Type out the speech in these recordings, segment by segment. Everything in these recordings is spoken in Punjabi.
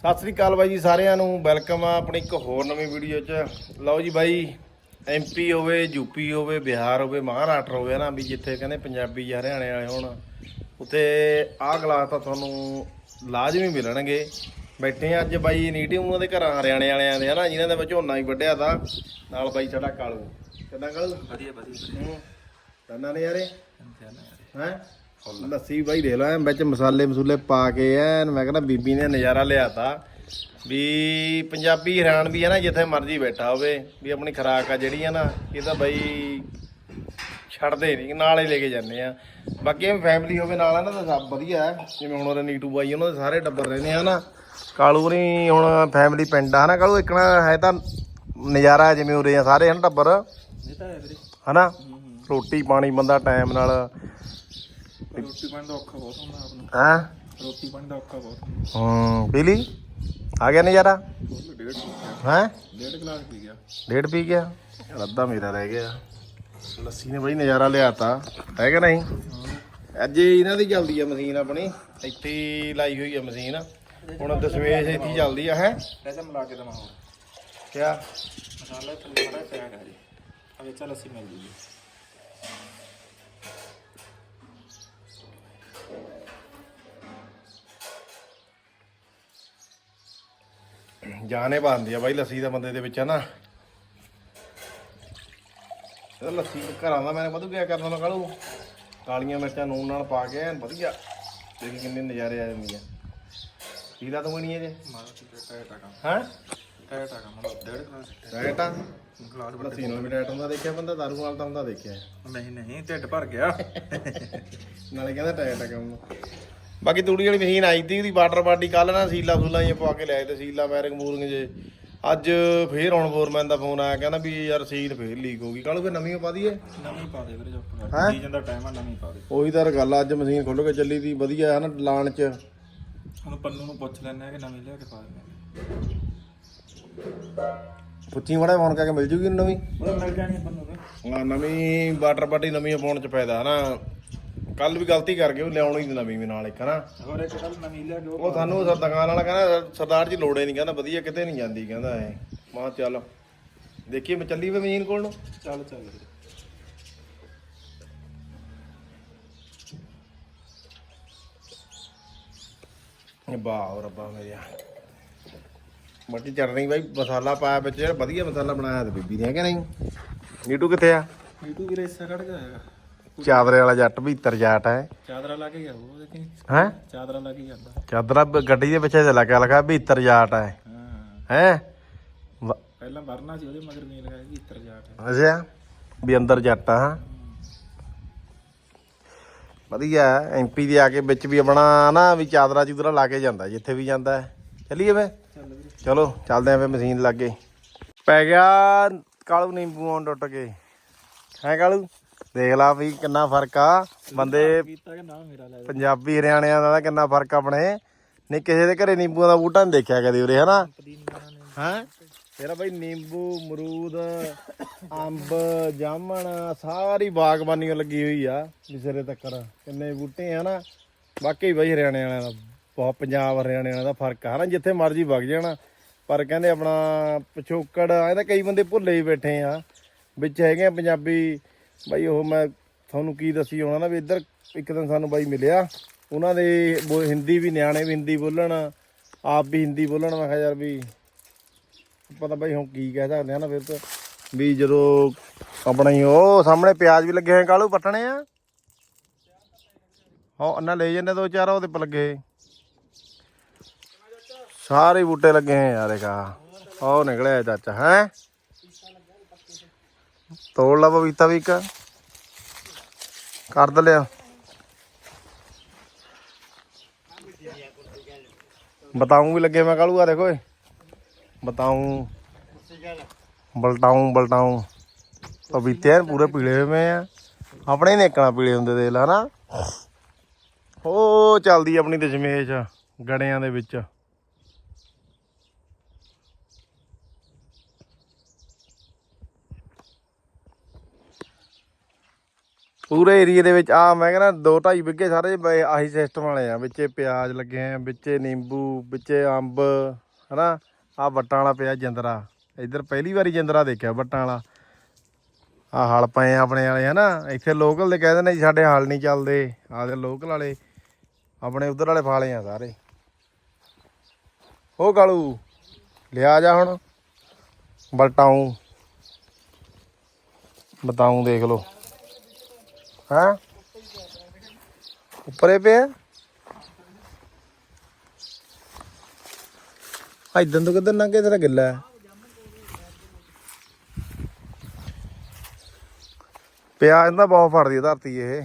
ਸਤਿ ਸ੍ਰੀ ਅਕਾਲ ਬਾਈ ਜੀ ਸਾਰਿਆਂ ਨੂੰ ਵੈਲਕਮ ਆ ਆਪਣੀ ਇੱਕ ਹੋਰ ਨਵੀਂ ਵੀਡੀਓ 'ਚ। ਲਓ ਜੀ ਬਾਈ ਐਮਪੀ ਹੋਵੇ ਯੂਪੀ ਹੋਵੇ ਬਿਹਾਰ ਹੋਵੇ ਮਹਾਰਾਸ਼ਟਰ ਹੋਵੇ ਨਾ ਵੀ ਜਿੱਥੇ ਕਹਿੰਦੇ ਪੰਜਾਬੀ ਜਾਂ ਹਰਿਆਣੇ ਵਾਲੇ ਹੋਣ ਉੱਥੇ ਆਹ ਗਲਾਸ ਤਾਂ ਤੁਹਾਨੂੰ ਲਾਜ਼ਮੀ ਮਿਲਣਗੇ। ਬੈਠੇ ਆ ਅੱਜ ਬਾਈ ਨੀਟੀ ਉਹਨਾਂ ਦੇ ਘਰਾਂ ਹਰਿਆਣੇ ਵਾਲਿਆਂ ਦੇ ਹਨਾ ਜਿਨ੍ਹਾਂ ਦੇ ਵਿੱਚ ਝੋਨਾ ਹੀ ਵੱਢਿਆ ਤਾਂ। ਨਾਲ ਬਾਈ ਸਾਡਾ ਕਾਲੂ। ਕਿੱਦਾਂ ਕਾਲੂ? ਵਧੀਆ ਵਧੀਆ। ਹੂੰ। ਨੇ ਯਾਰੇ। ਹੈ? ਲੱਸੀ ਬਾਈ ਦੇ ਲਾ ਐਨ ਵਿੱਚ ਮਸਾਲੇ ਮਸੂਲੇ ਪਾ ਕੇ ਐਨ ਮੈਂ ਕਹਿੰਦਾ ਬੀਬੀ ਨੇ ਨਜ਼ਾਰਾ ਲਿਆਤਾ ਵੀ ਪੰਜਾਬੀ ਹੈਰਾਨ ਵੀ ਹੈ ਨਾ ਜਿੱਥੇ ਮਰਜ਼ੀ ਬੈਠਾ ਹੋਵੇ ਵੀ ਆਪਣੀ ਖਰਾਕ ਆ ਜਿਹੜੀ ਆ ਨਾ ਇਹ ਤਾਂ ਬਾਈ ਛੱਡਦੇ ਨਹੀਂ ਨਾਲ ਹੀ ਲੈ ਕੇ ਜਾਂਦੇ ਆ। ਬਾਕੀ ਫੈਮਿਲੀ ਹੋਵੇ ਨਾਲ ਆ ਨਾ ਤਾਂ ਸਭ ਵਧੀਆ ਹੈ। ਜਿਵੇਂ ਹੁਣ ਉਹਦੇ ਨੀਟੂ ਬਾਈ ਉਹਨਾਂ ਦੇ ਸਾਰੇ ਟੱਬਰ ਰਹਿੰਦੇ ਆ ਨਾ। ਕਾਲੂ ਨਹੀਂ ਹੁਣ ਫੈਮਿਲੀ ਪਿੰਡ ਆ ਨਾ ਕਾਲੂ ਇੱਕਣਾ ਹੈ ਤਾਂ ਨਜ਼ਾਰਾ ਜਿਵੇਂ ਉਰੇ ਆ ਸਾਰੇ ਹਨ ਟੱਬਰ। ਹਨਾ? ਰੋਟੀ ਪਾਣੀ ਬੰਦਾ ਟਾਈਮ ਨਾਲ ਰੋਟੀ ਪਾਣੀ ਦਾ ਔਖਾ ਬਹੁਤ ਹੁੰਦਾ ਆਪ ਨੂੰ ਹਾਂ? ਰੋਟੀ ਪਾਣੀ ਦਾ ਔਖਾ ਬਹੁਤ। ਹੁੰਦਾ ਹੂੰ ਪੀ ਲਈ ਆ ਗਿਆ ਨਜ਼ਾਰਾ? ਫੁੱਲ ਡੇਢ ਹੈ? ਡੇਢ ਗਲਾਸ ਪੀ ਗਿਆ। ਡੇਢ ਪੀ ਗਿਆ? ਅੱਧਾ ਮੇਰਾ ਰਹਿ ਗਿਆ। ਲੱਸੀ ਨੇ ਬਈ ਨਜ਼ਾਰਾ ਲਿਆਤਾ। ਹੈ ਕਿ ਨਹੀਂ? ਅੱਜ ਇਹਨਾਂ ਦੀ ਚੱਲਦੀ ਆ ਮਸ਼ੀਨ ਆਪਣੀ। ਇੱਥੇ ਹੀ ਲਾਈ ਹੋਈ ਆ ਮਸ਼ੀਨ। ਹੁਣ ਦਸਵੇਸ਼ ਇੱਥੇ ਹੀ ਚੱਲਦੀ ਆ ਹੈ? ਪੈਸਾ ਮਿਲਾ ਕੇ ਦਵਾਂ ਹੋਰ। ਕਿਆ? ਮਸਾਲਾ ਥੱਲੇ ਬੜਾ ਪਿਆ ਹੈ ਜੀ ਅਗੇ ਚੱਲ ਅਸੀਂ ਮਿਲ ਜੂਗੀ। ਜਾਨੇ ਬੰਦੀ ਆ ਬਾਈ ਲੱਸੀ ਦਾ ਬੰਦੇ ਦੇ ਵਿੱਚ ਹਨਾ। ਇਹ ਲੱਸੀ ਘਰਾਂ ਦਾ ਮੈਨੇ ਵਧੂ ਗਿਆ ਕਰਨਾ ਮੈਂ ਕਾਲੂ। ਕਾਲੀਆਂ ਮਿਰਚਾਂ ਨੂਨ ਨਾਲ ਪਾ ਕੇ ਐਨ ਵਧੀਆ। ਦੇਖ ਕਿੰਨੇ ਨਜ਼ਾਰੇ ਆ ਜਾਂਦੀ ਆ। ਪੀਲਾ ਤੂੰ ਜੇ ਠੀਕ ਹੈ? ਕੰਮ ਹੈ ਡਾਇਟ ਆ ਲੱਸੀ ਨਾਲ ਵੀ ਡਾਇਟ ਹੁੰਦਾ ਦੇਖਿਆ ਬੰਦਾ ਦਾਰੂ ਨਾਲ ਤਾਂ ਹੁੰਦਾ ਦੇਖਿਆ। ਨਹੀਂ ਨਹੀਂ ਢਿੱਡ ਭਰ ਗਿਆ। ਨਾਲੇ ਕਹਿੰਦਾ ਟਾਇਟ ਆ ਕੰਮ ਬਾਕੀ ਤੂੜੀ ਵਾਲੀ ਮਸ਼ੀਨ ਆਈ ਤੀ ਉਹਦੀ ਵਾਟਰ ਬਾਡੀ ਕੱਲ ਨਾ ਸੀਲਾ ਸੂਲਾ ਇਹ ਪਵਾ ਕੇ ਲਿਆਏ ਤੇ ਸੀਲਾ ਬੈਰਿੰਗ ਬੂਰਿੰਗ ਜੇ। ਅੱਜ ਫੇਰ ਹੁਣ ਫੋਰਮੈਨ ਦਾ ਫੋਨ ਆਇਆ ਕਹਿੰਦਾ ਵੀ ਯਾਰ ਸੀਲ ਫੇਰ ਲੀਕ ਹੋ ਗਈ। ਕੱਲ ਫੇਰ ਨਵੀਂ ਪਾ ਦਈਏ? ਨਵੀਂ ਪਾ ਦੇ ਵੀਰੇ ਹੈਂ? ਜੋਪ ਸੀਜ਼ਨ ਦਾ ਟਾਈਮ ਆ ਨਵੀਂ ਪਾ ਦੇ। ਉਹੀ ਤਾਂ ਗੱਲ ਅੱਜ ਮਸ਼ੀਨ ਖੁੱਲ ਕੇ ਚੱਲੀ ਤੀ ਵਧੀਆ ਹੈ ਨਾ ਲਾਣ ਚ। ਹੁਣ ਪੰਨੂ ਨੂੰ ਪੁੱਛ ਲੈਣੇ ਆ ਕਿ ਨਵੀਂ ਲਿਆ ਕੇ ਪਾ ਦਿੰਦੇ ਪੁੱਛੀ ਮੜਾ ਫੋਨ ਕਰਕੇ ਮਿਲ ਜੂਗੀ ਨਵੀਂ? ਉਹ ਮਿਲ ਜਾਣੀ ਪੰਨੂ ਨੂੰ। ਹਾਂ ਨਵੀਂ ਵਾਟਰ ਬਾਡੀ ਨਵੀਂ ਪਾਉਣ ਚ ਫਾਇਦਾ ਹਨਾ ਕੱਲ ਵੀ ਗਲਤੀ ਕਰ ਗਏ ਉਹ ਲਿਆਉਣੀ ਦੀ ਨਵੀਂ ਵੀ ਨਾਲ ਇੱਕ ਹਨਾ। ਹੋਰ ਇੱਕ ਕੱਲ ਨਵੀਂ ਲਿਆ ਕੇ ਉਹ ਸਾਨੂੰ ਸਰ ਦੁਕਾਨ ਵਾਲਾ ਕਹਿੰਦਾ ਸਰਦਾਰ ਜੀ ਲੋੜੇ ਨਹੀਂ ਕਹਿੰਦਾ ਵਧੀਆ ਕਿਤੇ ਨਹੀਂ ਜਾਂਦੀ ਕਹਿੰਦਾ ਐ। ਮਾਂ ਚੱਲ ਦੇਖੀਏ ਮੈਂ ਚੱਲੀ ਵੇ ਮਸ਼ੀਨ ਕੋਲ ਨੂੰ। ਚੱਲ ਚੱਲ। ਵਾਹ ਰੱਬਾ ਮੇਰਿਆ। ਮੱਟੀ ਚੜਨੀ ਬਾਈ ਮਸਾਲਾ ਪਾਇਆ ਵਿੱਚ ਯਾਰ ਵਧੀਆ ਮਸਾਲਾ ਬਣਾਇਆ ਤੇ ਬੀਬੀ ਨੇ ਹੈ ਕਿ ਨਹੀਂ? ਨੀਟੂ ਕਿੱਥੇ ਆ? ਵੀਟੂ ਵੀਰੇ ਹਿੱਸਾ ਕੱਢ ਕੇ ਆਏਗਾ ਚਾਦਰੇ ਵਾਲਾ ਜੱਟ ਵੀ ਜਾਟ ਹੈ। ਚਾਦਰਾ ਲਾ ਕੇ ਗਿਆ ਉਹ ਦੇਖੀ ਹੈ? ਚਾਦਰਾ ਲਾ ਕੇ ਜਾਂਦਾ। ਚਾਦਰਾ ਬ- ਗੱਡੀ ਦੇ ਪਿੱਛੇ ਤੇ ਲੱਗਾ ਲਗਾ ਵੀ ਜਾਟ ਹੈ। ਹਾਂ। ਹੈ? ਪਹਿਲਾਂ ਵਰਨਾ ਸੀ ਉਹਦੇ ਮਗਰ ਨਹੀਂ ਲਗਾਇਆ ਕਿ ਇੱਤਰ ਜਾਟ ਹੈ। ਅੱਛਾ। ਵੀ ਅੰਦਰ ਜੱਟ ਆ ਹਾਂ। ਵਧੀਆ ਐਮਪੀ ਦੇ ਆ ਕੇ ਵਿੱਚ ਵੀ ਆਪਣਾ ਨਾ ਵੀ ਚਾਦਰਾ ਚੂਦਰਾ ਲਾ ਕੇ ਜਾਂਦਾ ਜਿੱਥੇ ਵੀ ਜਾਂਦਾ ਹੈ। ਚੱਲੀਏ ਵੇ ਚੱਲ ਵੀਰੇ। ਚਲੋ ਚੱਲਦੇ ਆਂ ਫੇ ਮਸ਼ੀਨ ਲੱਗੇ। ਪੈ ਗਿਆ ਕਾਲੂ ਨਿੰਬੂ ਆਉਣ ਟੁੱਟ ਕੇ। ਹੈ ਕਾਲੂ? ਦੇਖ ਲਾ ਵੀ ਕਿੰਨਾ ਫ਼ਰਕ ਆ। ਬੰਦੇ ਕੀਤਾ ਕਿ ਨਾ ਮੇਰਾ ਲੈ ਪੰਜਾਬੀ ਹਰਿਆਣਿਆਂ ਦਾ ਤਾਂ ਕਿੰਨਾ ਫ਼ਰਕ ਆਪਣੇ। ਨਹੀਂ ਕਿਸੇ ਦੇ ਘਰੇ ਨਿੰਬੂਆਂ ਦਾ ਬੂਟਾ ਨਹੀਂ ਦੇਖਿਆ ਕਦੇ ਉਰੇ ਹਨਾ? ਹਾਂ? ਤੇਰਾ ਬਈ ਨਿੰਬੂ ਅਮਰੂਦ ਅੰਬ ਜਾਮਣ ਸਾਰੀ ਬਾਗਬਾਨੀ ਓ ਲੱਗੀ ਹੋਈ ਆ ਵਿਸਰੇ ਤੱਕਰ। ਕਿੰਨੇ ਬੂਟੇ ਆ ਨਾ ਵਾਕਈ ਬਈ ਹਰਿਆਣੇ ਵਾਲਿਆਂ ਦਾ ਬਹੁਤ ਪੰਜਾਬ ਹਰਿਆਣੇ ਵਾਲਿਆਂ ਦਾ ਫ਼ਰਕ ਆ ਨਾ ਜਿੱਥੇ ਮਰਜ਼ੀ ਵਗ ਜਾਣਾ। ਪਰ ਕਹਿੰਦੇ ਆਪਣਾ ਪਿਛੋਕੜ ਇਹ ਤਾਂ ਕਈ ਬੰਦੇ ਭੁੱਲੇ ਹੀ ਬੈਠੇ ਆ। ਵਿੱਚ ਹੈਗੇ ਆ ਪੰਜਾਬੀ ਬਾਈ ਉਹ ਮੈਂ ਤੁਹਾਨੂੰ ਕੀ ਦੱਸੀ ਹੋਣਾ ਨਾ ਵੀ ਇੱਧਰ ਇੱਕ ਦਿਨ ਸਾਨੂੰ ਬਾਈ ਮਿਲਿਆ। ਉਹਨਾਂ ਦੇ ਬੋ- ਹਿੰਦੀ ਵੀ ਨਿਆਣੇ ਵੀ ਹਿੰਦੀ ਬੋਲਣ, ਆਪ ਵੀ ਹਿੰਦੀ ਬੋਲਣ। ਮੈਂ ਕਿਹਾ ਯਾਰ ਵੀ ਪਤਾ ਬਾਈ ਹੁਣ ਕੀ ਕਹਿ ਸਕਦੇ ਆ ਨਾ ਫਿਰ ਤਾਂ। ਵੀ ਜਦੋਂ ਆਪਣਾ ਹੀ ਉਹ ਸਾਹਮਣੇ ਪਿਆਜ਼ ਵੀ ਲੱਗੇ ਹੋਏ ਕਾਲੂ ਪੱਟਣੇ ਆ। ਹਾਂ, ਅੰਨਾ ਲੈ ਜਾਂਦੇ ਦੋ ਚਾਰ, ਉਹਦੇ ਪਰ ਲੱਗੇ। ਸਾਰੇ ਬੂਟੇ ਲੱਗੇ ਹੋਏ ਯਾਰ ਇਹਦਾ ਉਹ ਨਿਕਲਿਆ ਚਾਚਾ, ਹੈ? ਤੋੜ ਲਾ ਪਪੀਤਾ ਵੀ ਇੱਕ। ਕਰ ਦ ਲਿਆ। ਬਤਾਉਂ ਵੀ ਲੱਗੇ ਮੈਂ ਕਾਲੂ ਆ ਦੇਖੋ ਏ ਬਤਾਉਂ ਬਲਟਾਉਂ ਬਲਟਾਉਂ ਪਪੀਤੇ ਐਨ ਪੂਰੇ ਪੀਲੇ ਹੋਏ ਆ। ਆਪਣੇ ਨੇਕਣਾ ਪੀਲੇ ਹੁੰਦੇ ਦੇਖ ਲਾ ਨਾ ਉਹ ਚੱਲਦੀ ਆਪਣੀ ਦਸ਼ਮੇਸ਼ ਗੜਿਆਂ ਦੇ ਵਿੱਚ। ਪੂਰੇ ਏਰੀਏ ਦੇ ਵਿੱਚ ਆ ਮੈਂ ਕਹਿੰਦਾ ਦੋ ਢਾਈ ਵਿਗੇ ਸਾਰੇ ਬਈ ਆਹੀ ਸਿਸਟਮ ਵਾਲੇ ਆ, ਵਿੱਚੇ ਪਿਆਜ਼ ਲੱਗੇ ਆ, ਵਿੱਚੇ ਨਿੰਬੂ, ਵਿੱਚੇ ਅੰਬ, ਹਨਾ? ਆ ਵੱਟਾਂ ਵਾਲਾ ਪਿਆ ਜਿੰਦਰਾ। ਇੱਧਰ ਪਹਿਲੀ ਵਾਰੀ ਜਿੰਦਰਾ ਦੇਖਿਆ ਵੱਟਾਂ ਵਾਲਾ। ਆ ਹਲ ਪਏ ਆ ਆਪਣੇ ਵਾਲੇ, ਹਨਾ? ਇੱਥੇ ਲੋਕਲ ਦੇ ਕਹਿੰਦੇ ਨੇ ਜੀ, ਸਾਡੇ ਹਲ ਨਹੀਂ ਚੱਲਦੇ। ਆਦੇ ਲੋਕਲ ਵਾਲੇ, ਆਪਣੇ ਉਧਰ ਵਾਲੇ ਫਾਲੇ ਆ ਸਾਰੇ। ਉਹ ਕਾਲੂ, ਲਿਆ ਜਾ ਹੁਣ। ਬਲਟਾਉਂ। ਬਤਾਉਂ ਦੇਖ ਲੋ ਹਾਂ? ਉੱਪਰੇ ਪਿਆ? ਆ ਇਦਾਂ ਤੋਂ ਕਿੱਧਰ ਲੰਘੇ ਤੇਰਾ ਗਿੱਲਾ? ਹੈ ਪਿਆ ਇਹਦਾ ਬਹੁਤ ਫੜਦੀ ਹੈ ਧਰਤੀ ਇਹ।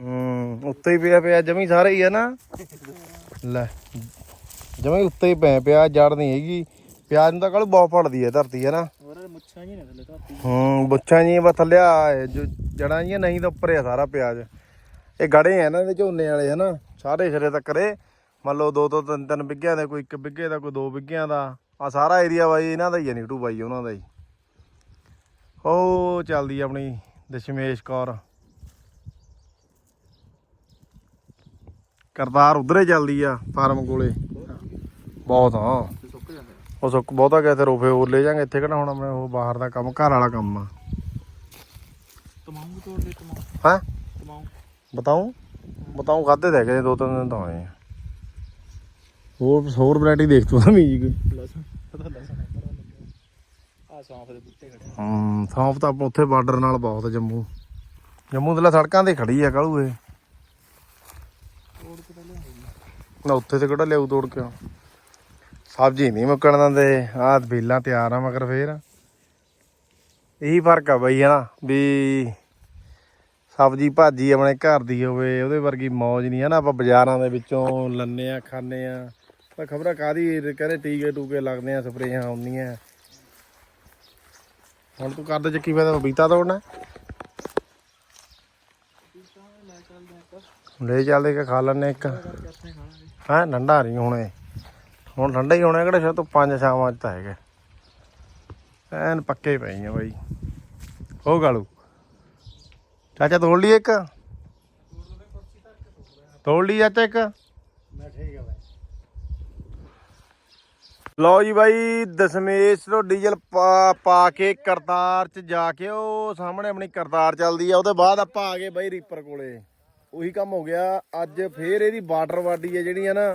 ਹੂੰ, ਉੱਤੇ ਹੀ ਪਿਆ ਪਿਆ ਜਮੀ ਸਾਰੇ ਹੀ ਹੈ ਨਾ। ਲੈ, ਜਮੀ ਉੱਤੇ ਹੀ ਪੈ ਪਿਆ ਜੜ ਨਹੀਂ ਹੈਗੀ। ਪਿਆਜ਼ ਨੂੰ ਕੱਲ ਬਹੁਤ ਫੜਦੀ ਹੈ ਧਰਤੀ, ਹੈ ਨਾ? ਹੋਰ ਮੁੱਛਾਂ ਜੀ ਨੇ ਥੱਲੇ ਧਰਤੀ ਹੂੰ ਬੁੱਛਾਂ ਜੀ ਬਸ ਥੱਲਿਆ ਜੋ ਜੜਾਂ ਜੀ ਨਹੀਂ ਤਾਂ ਉੱਪਰ ਆ ਸਾਰਾ ਪਿਆਜ਼। ਇਹ ਗੜੇ ਆ ਨਾ ਇਹਦੇ ਝੋਨੇ ਵਾਲੇ, ਹਨਾ? ਸਾਰੇ ਸਿਰੇ ਤੱਕ ਰੇ ਮੰਨ ਲਓ ਦੋ ਤੋਂ ਤਿੰਨ ਤਿੰਨ ਬਿੱਗਿਆਂ ਦੇ, ਕੋਈ ਇੱਕ ਬਿੱਗੇ ਦਾ, ਕੋਈ ਦੋ ਬਿੱਗਿਆਂ ਦਾ। ਆ ਸਾਰਾ ਏਰੀਆ ਬਾਈ ਇਹਨਾਂ ਦਾ ਹੀ ਹੈ ਨੀਟੂ ਬਾਈ, ਉਹਨਾਂ ਦਾ ਹੀ। ਉਹ ਚੱਲਦੀ ਆਪਣੀ ਦਸ਼ਮੇਸ਼ ਕੌਰ। ਕਰਤਾਰ ਉਧਰੇ ਚੱਲਦੀ ਆ, ਫਾਰਮ ਕੋਲੇ। ਬਹੁਤ ਹਾਂ ਉਹ ਸੁੱਕ ਬਹੁਤਾ ਗਏ ਤੇ ਰੋਫੇ ਹੋਰ ਲੈ ਜਾਾਂਗੇ। ਇੱਥੇ ਕਿਹੜਾ ਹੁਣ ਆਪਣੇ ਉਹ ਬਾਹਰ ਦਾ ਕੰਮ ਘਰ ਵਾਲਾ ਕੰਮ ਆ। ਤਮਾਮ ਤੋੜ ਦੇ ਤਮਾਮ ਹਾਂ? ਤਮਾਮ ਬਤਾਉਂ ਬਤਾਉਂ ਖਾਦੇ ਦੇ ਗਏ ਦੋ ਤਿੰਨ ਦਿਨ ਤਾਂ ਹੋਏ ਆ। ਹੋਰ ਹੋਰ ਵੈਰਾਈਟੀ ਦੇਖ ਤੂੰ ਵੀ ਜੀ ਕੋਈ ਲਸਣ ਪਤਾ ਆ ਸੌਂਫ ਦੇ ਬੂਟੇ ਖੜੇ ਹੂੰ ਸੌਂਫ ਤਾਂ ਉੱਥੇ ਬਾਰਡਰ ਨਾਲ ਬਹੁਤ ਜੰਮੂ। ਜੰਮੂ ਦੇ ਸੜਕਾਂ ਤੇ ਖੜੀ ਆ ਕਾਲੂ ਇਹ? ਤੋੜ ਕੇ ਪਹਿਲੇ ਨਾ ਉੱਥੇ ਤੇ ਕਿਹੜਾ ਲਿਆਉ ਤੋੜ ਕੇ? ਸਬਜ਼ੀ ਨਹੀਂ ਮੁੱਕਣ ਦਿੰਦੇ, ਆਹ ਬੇਲਾਂ ਤਿਆਰ ਆ ਮਗਰ ਫੇਰ। ਇਹੀ ਫ਼ਰਕ ਆ ਬਈ, ਹਨਾ, ਵੀ ਸਬਜ਼ੀ ਭਾਜੀ ਆਪਣੇ ਘਰ ਦੀ ਹੋਵੇ, ਉਹਦੇ ਵਰਗੀ ਮੌਜ ਨਹੀਂ ਹੈ ਨਾ ਆਪਾਂ ਬਾਜ਼ਾਰਾਂ ਦੇ ਵਿੱਚੋਂ ਲੰਨੇ ਆ, ਖਾਂਦੇ ਆ। ਤਾਂ ਖਬਰਾਂ ਕਾਦੀ ਕਹਿੰਦੇ ਟੀਕੇ ਟੂਕੇ ਲੱਗਦੇ ਆ, ਸਪਰੇਆਂ ਆਉਂਦੀਆਂ। ਹੁਣ ਤੂੰ ਕਰਦੇ ਚੱਕੀ ਕੀ ਫਾਇਦਾ ਪਪੀਤਾ ਤੋੜਨਾ ਲੈ ਚੱਲਦੇ ਕਿ ਖਾ ਲੈਣੇ ਇੱਕ। ਕਰਕੇ ਆਪਣੇ ਖਾਣਾਂਗੇ ਹਾਂ ਠੰਡਾ ਨਹੀਂ ਹੁਣੇ। ਹੁਣ ਠੰਡਾ ਹੀ ਹੋਣਾ ਕਿਹੜਾ ਸ਼ਾਇਦ ਤੋਂ ਪੰਜ ਛਾਵਾਂ ਚ ਤਾਂ ਹੈਗਾ। ਐਨ ਪੱਕੇ ਪਏ ਆ ਬਾਈ। ਹੋ ਗਾਲੂ। ਚਾਚਾ ਤੋੜ ਲਈ ਇੱਕ? ਤੋੜ ਲਈ ਚਾਚਾ ਇੱਕ? ਆ ਲਓ ਜੀ ਬਾਈ ਦਸ਼ਮੇਸ਼ ਤੋਂ ਡੀਜ਼ਲ ਪਾ ਪਾ ਕੇ ਕਰਤਾਰ ਚ ਜਾ ਕੇ ਉਹ ਸਾਹਮਣੇ ਆਪਣੀ ਕਰਤਾਰ ਚੱਲਦੀ ਆ ਉਹਦੇ ਬਾਅਦ ਆਪਾਂ ਆ ਗਏ ਬਾਈ ਰੀਪਰ ਕੋਲੇ। ਉਹੀ ਕੰਮ ਹੋ ਗਿਆ। ਅੱਜ ਫੇਰ ਇਹਦੀ ਵਾਟਰ ਬਾਡੀ ਹੈ ਜਿਹੜੀ ਆ ਨਾ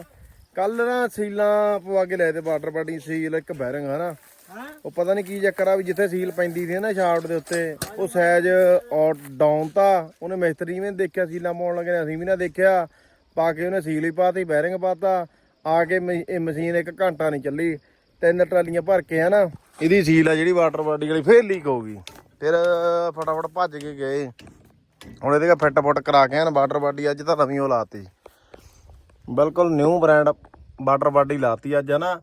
ਕੱਲ ਨਾ ਸੀਲਾਂ ਪਵਾ ਕੇ ਲਏ ਤੇ ਵਾਟਰ ਬਾਡੀ ਸੀਲ ਇੱਕ ਬੈਰਿੰਗ ਹਨਾ ਹਾਂ। ਉਹ ਪਤਾ ਨਹੀਂ ਕੀ ਚੱਕਰ ਆ ਵੀ ਜਿੱਥੇ ਸੀਲ ਪੈਂਦੀ ਸੀ ਨਾ ਸ਼ਾਫਟ ਦੇ ਉੱਤੇ ਉਹ ਸਾਈਜ਼ ਆਊਟ ਡਾਊਨ ਤਾਂ ਉਹਨੇ ਮਿਸਤਰੀ ਨੀ ਦੇਖਿਆ ਸੀਲਾਂ ਪਾਉਣ ਲੱਗੇ ਨੇ ਅਸੀਂ ਵੀ ਨਾ ਦੇਖਿਆ। ਪਾ ਕੇ ਉਹਨੇ ਸੀਲ ਹੀ ਪਾਤੀ ਬੈਰਿੰਗ ਪਾਤਾ। ਆ ਕੇ ਇਹ ਮਸ਼ੀਨ ਇੱਕ ਘੰਟਾ ਨਹੀਂ ਚੱਲੀ। ਤਿੰਨ ਟਰਾਲੀਆਂ ਭਰ ਕੇ ਹਨਾ ਇਹਦੀ ਸੀਲ ਆ ਜਿਹੜੀ ਵਾਟਰ ਬਾਡੀ ਵਾਲੀ ਫੇਰ ਲੀਕ ਹੋ ਗਈ। ਫਿਰ ਫਟਾਫਟ ਭੱਜ ਕੇ ਗਏ। ਹੁਣ ਇਹਦੇ ਫਿੱਟ ਫੁੱਟ ਕਰਾ ਕੇ ਹਨ ਵਾਟਰ ਬਾਡੀ ਅੱਜ ਤਾਂ ਨਵੀਂ ਉਹ ਲਾਤੀ। ਬਿਲਕੁਲ ਨਿਊ ਬ੍ਰਾਂਡ ਵਾਟਰ ਬਾਡੀ ਲਾਤੀ ਅੱਜ, ਹਨਾ?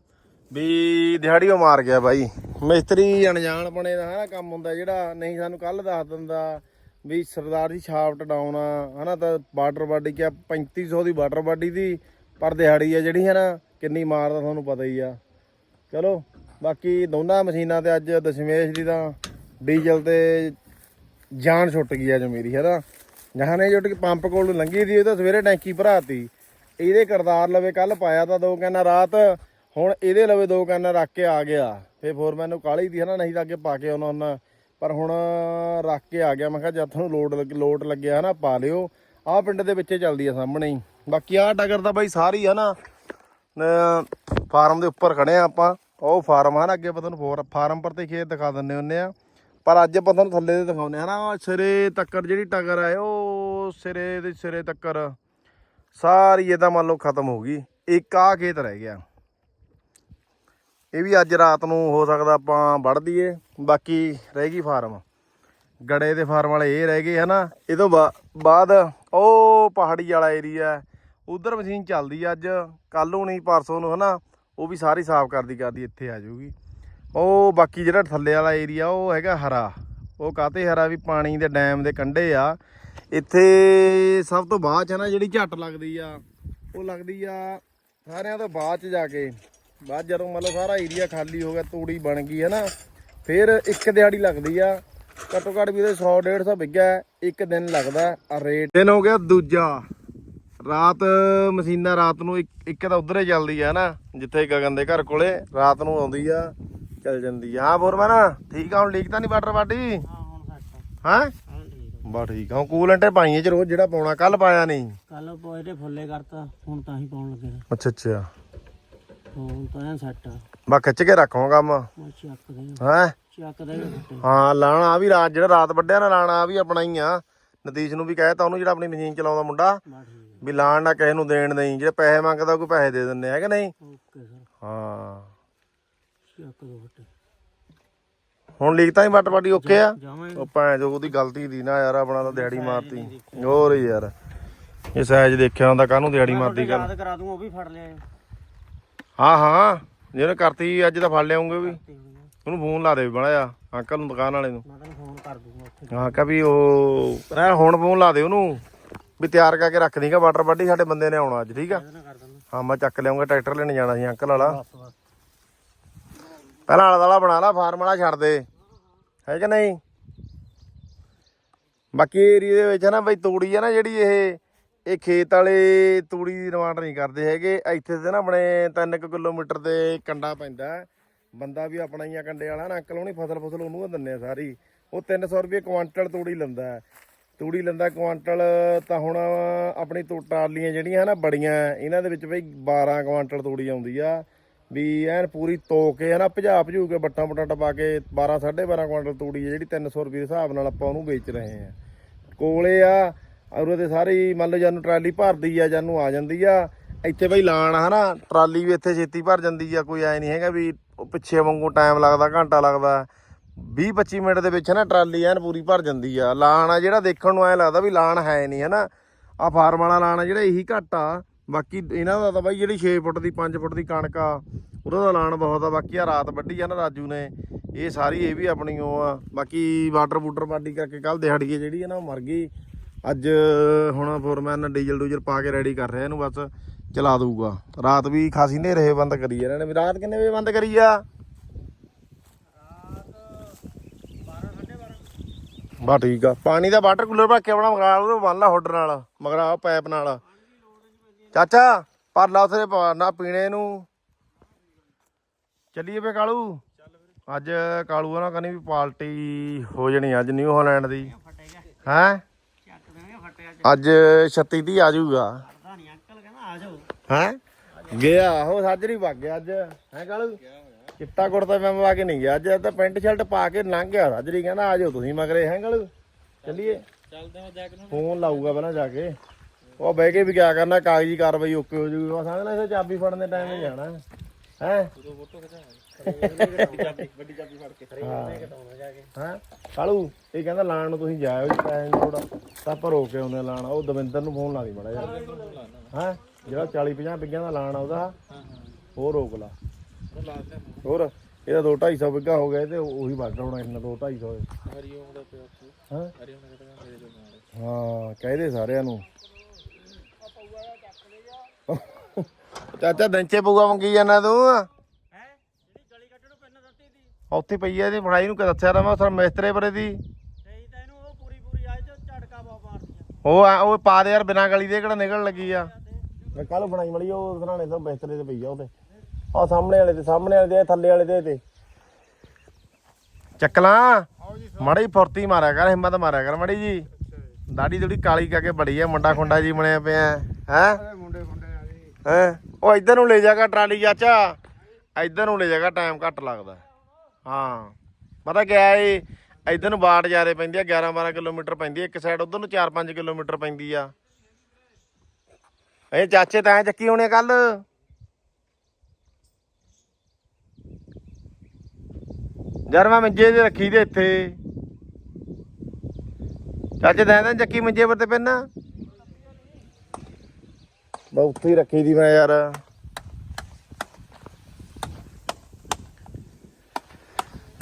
ਵੀ ਦਿਹਾੜੀ ਉਹ ਮਾਰ ਗਿਆ ਬਾਈ। ਮਿਸਤਰੀ ਅਣਜਾਣ ਬਣੇ ਦਾ ਹਨਾ ਕੰਮ ਹੁੰਦਾ, ਜਿਹੜਾ ਨਹੀਂ ਸਾਨੂੰ ਕੱਲ ਦੱਸ ਦਿੰਦਾ ਵੀ ਸਰਦਾਰ ਜੀ ਸ਼ਾਫਟ ਡਾਊਨ ਆ, ਹਨਾ? ਤਾਂ ਵਾਟਰ ਬਾਡੀ ਕਿਆ 3500 ਦੀ ਵਾਟਰ ਬਾਡੀ ਦੀ, ਪਰ ਦਿਹਾੜੀ ਆ ਜਿਹੜੀ ਹੈ ਨਾ ਕਿੰਨੀ ਮਾਰਦਾ ਤੁਹਾਨੂੰ ਪਤਾ ਹੀ ਆ। ਚਲੋ, ਬਾਕੀ ਦੋਨਾਂ ਮਸ਼ੀਨਾਂ ਤੇ ਅੱਜ ਦਸ਼ਮੇਸ਼ ਦੀ ਤਾਂ ਡੀਜ਼ਲ ਤੇ ਜਾਨ ਛੁੱਟ ਗਈ ਅੱਜ ਮੇਰੀ ਹੈ ਨਾ ਜਹਾਨੇ ਜੁੱਟ ਕੇ ਪੰਪ ਕੋਲ ਨੂੰ ਲੰਘੀ ਦੀ, ਉਹ ਤਾਂ ਸਵੇਰੇ ਟੈਂਕੀ ਭਰਾਤੀ। ਇਹਦੇ ਕਰਤਾਰ ਲਵੇ ਕੱਲ ਪਾਇਆ ਤਾਂ ਦੋ ਕੈਨਾ ਰਾਤ, ਹੁਣ ਇਹਦੇ ਲਵੇ ਦੋ ਕੈਨਾ ਰੱਖ ਕੇ ਆ ਗਿਆ। ਫੇ ਫੋਰਮੈਨ ਨੂੰ ਕਾਲੀ ਦੀ ਹੈ ਨਾ ਨਹੀਂ ਤਾਂ ਅੱਗੇ ਪਾ ਕੇ ਆਉਣਾ ਹੁੰਦਾ। ਪਰ ਹੁਣ ਰੱਖ ਕੇ ਆ ਗਿਆ, ਮੈਂ ਕਿਹਾ ਜਦ ਤੁਹਾਨੂੰ ਲੋਡ ਲੱਗ- ਲੋਡ ਲੱਗਿਆ ਹੈ ਨਾ ਪਾ ਲਿਓ। ਆਹ ਪਿੰਡ ਦੇ ਵਿੱਚੇ ਚੱਲਦੀ ਆ ਸਾਹਮਣੇ ਹੀ। ਬਾਕੀ ਆਹ ਟਗਰ ਤਾਂ ਬਾਈ ਸਾਰੀ ਹੈ ਨਾ ਫਾਰਮ ਦੇ ਉੱਪਰ ਖੜੇ ਆ ਆਪਾਂ। ਉਹ ਫਾਰਮ ਆ ਨਾ, ਅੱਗੇ ਪਤਾ ਨੂੰ ਫੋਰ- ਫਾਰਮ ਪਰ ਤੇ ਖੇਤ ਦਿਖਾ ਦਿੰਨੇ ਹੁੰਨੇ ਆ। ਪਰ ਅੱਜ ਆਪਾਂ ਤੁਹਾਨੂੰ ਥੱਲੇ ਦੇ ਦਿਖਾਉਂਦੇ ਆ ਨਾ ਸਿਰੇ ਤੱਕਰ ਜਿਹੜੀ ਟਗਰ ਆ, ਉਹ ਸਿਰੇ ਦੇ ਸਿਰੇ ਤੱਕਰ। ਸਾਰੀ ਇਹਦਾ ਮੰਨ ਲਓ ਖਤਮ ਹੋ ਗਈ। ਇੱਕ ਆ ਖੇਤ ਰਹਿ ਗਿਆ। ਇਹ ਵੀ ਅੱਜ ਰਾਤ ਨੂੰ ਹੋ ਸਕਦਾ ਆਪਾਂ ਵੜ ਦਈਏ। ਬਾਕੀ ਰਹਿ ਗਈ ਫਾਰਮ। ਗੜੇ ਦੇ ਫਾਰਮ ਵਾਲੇ ਇਹ ਰਹਿ ਗਏ ਹਨਾ। ਇਹ ਤੋਂ ਬਾ- ਬਾਅਦ ਉਹ ਪਹਾੜੀ ਵਾਲਾ ਏਰੀਆ ਉਧਰ ਮਸ਼ੀਨ ਚੱਲਦੀ ਅੱਜ। ਕੱਲ ਨੂੰ ਨਹੀਂ, ਪਰਸੋਂ ਨੂੰ ਹਨਾ। ਉਹ ਵੀ ਸਾਰੀ ਸਾਫ਼ ਕਰਦੀ ਕਰਦੀ ਇੱਥੇ ਆ ਜਾਊਗੀ। ਉਹ ਬਾਕੀ ਜਿਹੜਾ ਥੱਲੇ ਵਾਲਾ ਏਰੀਆ ਉਹ ਹੈਗਾ ਹਰਾ। ਉਹ ਕਾਤੇ ਹਰਾ? ਵੀ ਪਾਣੀ ਦੇ ਡੈਮ ਦੇ ਕੰਢੇ ਆ। ਇੱਥੇ ਸਭ ਤੋਂ ਬਾਅਦ ਚ ਨਾ ਜਿਹੜੀ ਝੱਟ ਲੱਗਦੀ ਆ ਉਹ ਲੱਗਦੀ ਆ ਸਾਰਿਆਂ ਤੋਂ ਬਾਅਦ ਚ ਜਾ ਕੇ। ਬਾਅਦ ਜਦੋਂ ਮਤਲਬ ਸਾਰਾ ਏਰੀਆ ਖਾਲੀ ਹੋ ਗਿਆ ਤੂੜੀ ਬਣ ਗਈ ਹੈ ਨਾ ਫਿਰ ਇੱਕ ਦਿਹਾੜੀ ਲੱਗਦੀ ਆ। ਘੱਟੋ ਘੱਟ ਵੀ ਇਹਦੇ 100 150 ਵਿਗਿਆ ਇੱਕ ਦਿਨ ਲੱਗਦਾ ਆ ਰੇਟ ਦਿਨ ਹੋ ਗਿਆ ਦੂਜਾ। ਰਾਤ ਮਸ਼ੀਨਾਂ ਰਾਤ ਨੂੰ ਇੱਕ ਇੱਕ ਤਾਂ ਉਧਰੇ ਚੱਲਦੀ ਆ ਨਾ ਜਿੱਥੇ ਗਗਨ ਦੇ ਘਰ ਕੋਲੇ ਰਾਤ ਨੂੰ ਆਉਂਦੀ ਆ ਚੱਲ ਜਾਂਦੀ ਆ। ਹਾਂ ਬੋਰਮਨ ਠੀਕ ਆ ਹੁਣ ਲੀਕ ਤਾਂ ਨਹੀਂ ਵਾਟਰ ਬਾਡੀ ਹਾਂ ਹੁਣ ਸੱਟ ਹਾਂ? ਬਾ ਠੀਕ ਆ। ਕੂਲੈਂਟੇ ਪਾਈਏ ਚ ਰੋਜ਼ ਜਿਹੜਾ ਪਾਉਣਾ ਕੱਲ ਪਾਇਆ ਨਹੀਂ। ਕੱਲ ਪੋਏ ਤੇ ਫੁੱਲੇ ਕਰਤਾ ਹੁਣ ਤਾਂ ਹੀ ਪਾਉਣ ਲੱਗੇ। ਅੱਛਾ ਅੱਛਾ। ਹੁਣ ਤਾਂ ਐ ਸੱਟ ਆ। ਬਾ ਖਿੱਚ ਕੇ ਰੱਖੋ ਕੰਮ। ਮੈਂ ਚੱਕ ਦੇ ਹੈ? ਚੱਕ ਦੇ ਫੱਟੇ। ਹਾਂ ਲਾਣਾ ਆ ਵੀ ਰਾਤ ਜਿਹੜਾ ਰਾਤ ਵੱਡਿਆ ਨਾ ਲਾਣਾ ਆ ਵੀ ਆਪਣਾ ਹੀ ਆ। ਨਤੀਸ਼ ਨੂੰ ਵੀ ਕਹਿਤਾ ਉਹਨੂੰ ਜਿਹੜਾ ਆਪਣੀ ਮਸ਼ੀਨ ਚਲਾਉਂਦਾ ਮੁੰਡਾ ਬਾ ਠੀਕ ਵੀ ਲਾਣ ਨਾ ਕਿਸੇ ਨੂੰ ਦੇਣ ਨਹੀਂ ਜਿਹੜੇ ਪੈਸੇ ਮੰਗਦਾ ਕੋਈ ਪੈਸੇ ਦੇ ਦਿੰਦੇ ਹੈ ਕਿ ਨਹੀਂ? Okay sir. ਹਾਂ। ਚੱਕ ਦੋ ਫੱਟੇ। ਹੁਣ ਲੀਕ ਤਾਂ ਹੀ ਵੱਟ ਵੱਡੀ ਓਕੇ ਆ। ਉਹ ਭੈਣ ਜੋ ਉਹਦੀ ਗਲਤੀ ਦੀ ਨਾ ਯਾਰ ਆਪਣਾ ਤਾਂ ਦਿਹਾੜੀ ਮਾਰਤੀ। ਹੋਰ ਯਾਰ। ਇਹ ਸਾਈਜ਼ ਦੇਖਿਆ ਹੁੰਦਾ ਕਾਹਨੂੰ ਦਿਹਾੜੀ ਮਾਰਦੀ ਕਰ ਯਾਦ ਕਰਾ ਦੂੰ ਉਹ ਵੀ ਫੜ ਲਿਆ ਹਾਂ ਹਾਂ ਜਿਹਨੇ ਕਰਤੀ ਅੱਜ ਤਾਂ ਫੜ ਲਿਆਉਂਗੇ ਵੀ। ਉਹਨੂੰ ਫੋਨ ਲਾ ਦੇ ਬੜਾ ਆ ਅੰਕਲ ਨੂੰ ਦੁਕਾਨ ਵਾਲੇ ਨੂੰ। ਮੈਂ ਤੈਨੂੰ ਫੋਨ ਕਰ ਦੂੰਗਾ ਉੱਥੇ। ਹਾਂ ਕਹ ਵੀ ਉਹ ਰਹਿ ਹੁਣ ਫੋਨ ਲਾ ਦੇ ਉਹਨੂੰ। ਵੀ ਤਿਆਰ ਕਰਕੇ ਰੱਖ ਦੀਗਾ ਵਾਟਰ ਬਾਡੀ ਸਾਡੇ ਬੰਦੇ ਨੇ ਆਉਣਾ ਅੱਜ ਠੀਕ ਆ? ਹਾਂ ਮੈਂ ਚੱਕ ਲਿਆਉਂਗਾ ਟਰੈਕਟਰ ਲੈਣ ਜਾਣਾ ਸੀ ਅੰਕਲ ਵਾਲਾ। ਪਹਿਲਾਂ ਆਲਾ ਦਾਲਾ ਬਣਾ ਲਾ, ਫਾਰਮ ਵਾਲਾ ਛੱਡ ਦੇ। ਹੈ ਕਿ ਨਹੀਂ? ਬਾਕੀ ਏਰੀਏ ਦੇ ਵਿੱਚ ਨਾ ਬਈ ਤੂੜੀ ਆ ਨਾ ਜਿਹੜੀ ਇਹ ਇਹ ਖੇਤ ਵਾਲੇ ਤੂੜੀ ਦੀ ਡਿਮਾਂਡ ਨਹੀਂ ਕਰਦੇ ਹੈਗੇ। ਇੱਥੇ ਤੇ ਨਾ ਆਪਣੇ 3 ਕਿਲੋਮੀਟਰ ਤੇ ਕੰਡਾ ਪੈਂਦਾ ਬੰਦਾ ਵੀ ਆਪਣਾ ਹੀ ਆ ਕੰਡੇ ਵਾਲਾ ਨਾ, ਅੰਕਲ ਉਹਨੇ ਫਸਲ ਫਸਲ ਉਹਨੂੰ ਹੀ ਦਿੰਨੇ ਆ ਸਾਰੀ। ਉਹ 300 ਰੁਪਏ ਕੁਆਂਟਲ ਤੂੜੀ ਲੈਂਦਾ ਤੂੜੀ ਲੈਂਦਾ ਕੁਆਂਟਲ ਤਾਂ ਹੁਣ ਆਪਣੀ ਤੂ ਟਰਾਲੀਆਂ ਜਿਹੜੀਆਂ ਨਾ ਬੜੀਆਂ, ਇਹਨਾਂ ਦੇ ਵਿੱਚ ਬਈ 12 ਕੁਆਂਟਲ ਤੂੜੀ ਆਉਂਦੀ ਆ। ਵੀ ਐਨ ਪੂਰੀ ਤੋ ਕੇ ਹਨਾ, ਭਜਾ ਭਜੂ ਕੇ ਬੱਟਾਂ ਬਟਾਂ ਟਪਾ ਕੇ 12 12.5 ਕੁਆਂਟਲ ਤੂੜੀ ਹੈ ਜਿਹੜੀ 300 ਰੁਪਏ ਦੇ ਹਿਸਾਬ ਨਾਲ ਆਪਾਂ ਉਹਨੂੰ ਵੇਚ ਰਹੇ ਆ ਕੋਲੇ ਆ ਔਰ ਉਹਦੇ ਸਾਰੀ ਮੰਨ ਲਓ ਜਾਨੂੰ ਟਰਾਲੀ ਭਰਦੀ ਆ, ਜਾਨੂੰ ਆ ਜਾਂਦੀ ਆ, ਇੱਥੇ ਬਈ ਲਾਣ ਆ ਹਨਾ, ਟਰਾਲੀ ਵੀ ਇੱਥੇ ਛੇਤੀ ਭਰ ਜਾਂਦੀ ਆ, ਕੋਈ ਐ ਨਹੀਂ ਹੈਗਾ ਵੀ ਪਿੱਛੇ ਵਾਂਗੂ ਟਾਈਮ ਲੱਗਦਾ, ਘੰਟਾ ਲੱਗਦਾ। 20 25 ਮਿੰਟ ਦੇ ਵਿੱਚ ਨਾ ਟਰਾਲੀ ਐਨ ਪੂਰੀ ਭਰ ਜਾਂਦੀ ਆ। ਲਾਣ ਆ ਜਿਹੜਾ ਦੇਖਣ ਨੂੰ ਐ ਲੱਗਦਾ ਵੀ ਲਾਣ ਹੈ ਨਹੀਂ ਹਨਾ। ਆ ਫਾਰਮ ਵਾਲਾ ਲਾਣ ਆ ਜਿਹੜਾ, ਇਹੀ ਘੱਟ ਆ। ਬਾਕੀ ਇਹਨਾਂ ਦਾ ਤਾਂ ਬਾਈ ਜਿਹੜੀ 6 ਫੁੱਟ ਦੀ 5 ਫੁੱਟ ਦੀ ਕਣਕ ਆ, ਉਹਦਾ ਤਾਂ ਲਾਣ ਬਹੁਤ ਆ। ਬਾਕੀ ਆ ਰਾਤ ਵੱਢੀ ਆ ਨਾ ਰਾਜੂ ਨੇ, ਇਹ ਸਾਰੀ ਇਹ ਵੀ ਆਪਣੀ ਉਹ ਆ। ਬਾਕੀ ਵਾਟਰ ਬੂਟਰ ਪਾਰਟੀ ਕਰਕੇ ਕੱਲ ਦਿਹਾੜੀਏ ਜਿਹੜੀ ਆ ਨਾ ਉਹ ਮਰ ਗਈ। ਅੱਜ ਹੁਣ ਫੋਰਮੈਨ ਡੀਜ਼ਲ ਡੂਜ਼ਲ ਪਾ ਕੇ ਰੈਡੀ ਕਰ ਰਿਹਾ ਇਹਨੂੰ, ਬਸ ਚਲਾ ਦਊਗਾ। ਰਾਤ ਵੀ ਖਾਸੀ ਹਨੇਰੇ ਬੰਦ ਕਰੀ ਇਹਨਾਂ ਨੇ। ਵੀ ਰਾਤ ਕਿੰਨੇ ਵਜੇ ਬੰਦ ਕਰੀ ਆ? ਬਾ ਠੀਕ ਆ। ਪਾਣੀ ਦਾ ਵਾਟਰ ਕੂਲਰ ਭਰ ਕੇ ਆਪਣਾ ਮਗਾ ਉਹ ਬੰਨ ਲਾ ਹੁੱਡ ਨਾਲ। ਮਗਰਾ ਪਾਈਪ ਨਾਲ। ਚਾਚਾ ਪਰ ਲਾ ਉਥੇ ਨਾ ਪੀਣੇ ਨੂੰ। ਚੱਲੀਏ ਵੇ ਕਾਲੂ। ਅੱਜ ਕਾਲੂ ਆ ਨਾ ਕਹਿੰਦੀ ਵੀ ਪਾਰਟੀ ਹੋ ਜਣੀ ਅੱਜ ਨਿਊ ਹਾਲੈਂਡ ਦੀ। ਹੈ? ਅੱਜ 36 ਦੀ ਆ ਜਾਊਗਾ। ਆ ਹੈ? ਗਿਆ ਉਹ ਸਾਜਰੀ ਵਗ ਗਿਆ ਅੱਜ। ਹੈ ਕਾਲੂ? ਚਿੱਟਾ ਕੁੜਤਾ ਮੈਂ ਪਾ ਕੇ ਨਹੀਂ ਗਿਆ। ਅੱਜ ਤਾਂ ਪੈਂਟ ਸ਼ਰਟ ਪਾ ਕੇ ਲੰਘ ਗਿਆ। ਸਾਜਰੀ ਕਹਿੰਦਾ ਆ ਜਾਓ ਤੁਸੀਂ ਮਗਰੇ। ਹੈ ਕਾਲੂ? ਚੱਲੀਏ। ਚੱਲਦੇ ਮੈਂ ਜੈਕ ਨੂੰ। ਫੋਨ ਲਾਊਗਾ ਪਹਿਲਾਂ ਜਾ ਕੇ। ਉਹ ਬਹਿ ਕੇ ਵੀ ਕਿਆ ਕਰਨਾ ਕਾਗਜ਼ੀ ਕਾਰਵਾਈ ਓਕੇ ਹੋ ਜੂਗੀ ਬਸ ਆਹ ਨਾ ਇਸੇ ਚਾਬੀ ਫੜਨ ਦੇ ਟਾਈਮ ਹੀ ਜਾਣਾ। ਹੈ? ਵੱਡੀ ਚਾਬੀ ਫੜ ਕੇ ਖਰੇ ਕਟਾਉਣਾ ਜਾ ਕੇ ਹਾਂ। ਕਾਲੂ ਇਹ ਕਹਿੰਦਾ ਲਾਣ ਨੂੰ ਤੁਸੀਂ ਜਾਇਓ ਜੀ ਪੈਸੇ ਥੋੜਾ ਤਾਂ ਆਪਾਂ ਰੋਕ ਕੇ ਆਉਂਦੇ ਲਾਣ। ਉਹ ਦਵਿੰਦਰ ਨੂੰ ਫੋਨ ਲਾ ਦੀ ਬੜਾ ਯਾਰ ਹਾਂ? ਜਿਹੜਾ 40 50 ਬਿੱਗਿਆਂ ਦਾ ਲਾਣ ਆ ਉਹਦਾ ਉਹ ਰੋਕ ਲਾ। ਹੋਰ ਇਹਦਾ 2 250 ਬਿੱਗਾ ਹੋ ਗਿਆ ਤੇ ਉਹੀ ਵੱਢ ਹੋਣਾ ਇਹਨਾਂ 2 250 ਹਰੀਓਮ ਦਾ ਪਿਓ ਸੀ। ਹਾਂ? ਹਾਂ ਕਹਦੇ ਸਾਰਿਆਂ ਨੂੰ। ਚਾਚਾ ਦੰਚੇ ਪਊਆ ਮੰਗੀ ਜਾਂਦਾ ਤੂੰ। ਹੈ? ਜਿਹੜੀ ਗਲੀ ਕੱਢਣ ਨੂੰ ਪਿੰਨ ਦਿੱਤੀ ਸੀ ਉੱਥੇ ਪਈ ਐ ਇਹਦੀ ਫੜਾਈ ਨੂੰ ਕਿ ਦੱਸਿਆ ਤਾਂ ਮੈਂ ਉਸ ਮਿਸਤਰੇ ਪਰੇ ਦੀ। ਸਹੀ ਤਾਂ ਇਹਨੂੰ ਉਹ ਪੂਰੀ ਪੂਰੀ ਆਏ ਚ ਝਟਕਾ ਬਹੁਤ ਮਾਰਦੀ ਆ। ਉਹ ਆ- ਉਹ ਪਾ ਦੇ ਯਾਰ ਬਿਨਾਂ ਗਲੀ ਦੇ ਕਿਹੜਾ ਨਿਕਲਣ ਲੱਗੀ ਆ। ਮੈਂ ਕੱਲ ਬਣਾਈ ਮੜੀ ਉਹ ਸਰਾਣੇ ਤੋਂ ਬਿਸਤਰੇ ਤੇ ਪਈ ਆ ਉਹਦੇ। ਆ ਸਾਹਮਣੇ ਵਾਲੇ ਤੇ ਸਾਹਮਣੇ ਵਾਲੇ ਦੇ ਥੱਲੇ ਵਾਲੇ ਦੇ ਤੇ। ਚੱਕਲਾਂ ਮੜੀ ਫੁਰਤੀ ਮਾਰਿਆ ਕਰ ਹਿੰਮਤ ਮਾਰਿਆ ਕਰ ਮੜੀ ਜੀ। ਦਾੜੀ ਥੋੜੀ ਕਾਲੀ ਕਰਕੇ ਬੜੀ ਆ ਮੁੰਡਾ ਖੁੰਡਾ ਜੀ ਬਣਿਆ ਪਿਆ ਹੈ? ਹੈ। ਉਹ ਇੱਧਰ ਨੂੰ ਲੈ ਜਾਗਾ ਟਰਾਲੀ ਚਾਚਾ। ਇੱਧਰ ਨੂੰ ਲੈ ਜਾਗਾ ਟਾਈਮ ਘੱਟ ਲੱਗਦਾ। ਹਾਂ। ਪਤਾ ਕਿਆ ਏ? ਇੱਧਰ ਨੂੰ ਬਾਟ ਜਾਰੇ ਪੈਂਦੀ ਆ 11 12 ਕਿਲੋਮੀਟਰ ਪੈਂਦੀ ਆ। ਇੱਕ ਸਾਈਡ ਉਧਰ ਨੂੰ 4 5 ਕਿਲੋਮੀਟਰ ਪੈਂਦੀ ਆ। ਇਹ ਚਾਚੇ ਤਾਂ ਚੱਕੀ ਹੋਣੇ ਕੱਲ ਯਾਰ ਮੈਂ ਮੰਜੇ ਤੇ ਰੱਖੀ ਦੇ ਇੱਥੇ। ਚਾਚੇ ਤਾਂ ਐਂ ਚੱਕੀ ਮੰਜੇ ਪਰ ਤੇ ਪੈਣਾ ਬਾ ਉੱਥੇ ਹੀ ਰੱਖੀ ਦੀ ਮੈਂ ਯਾਰ।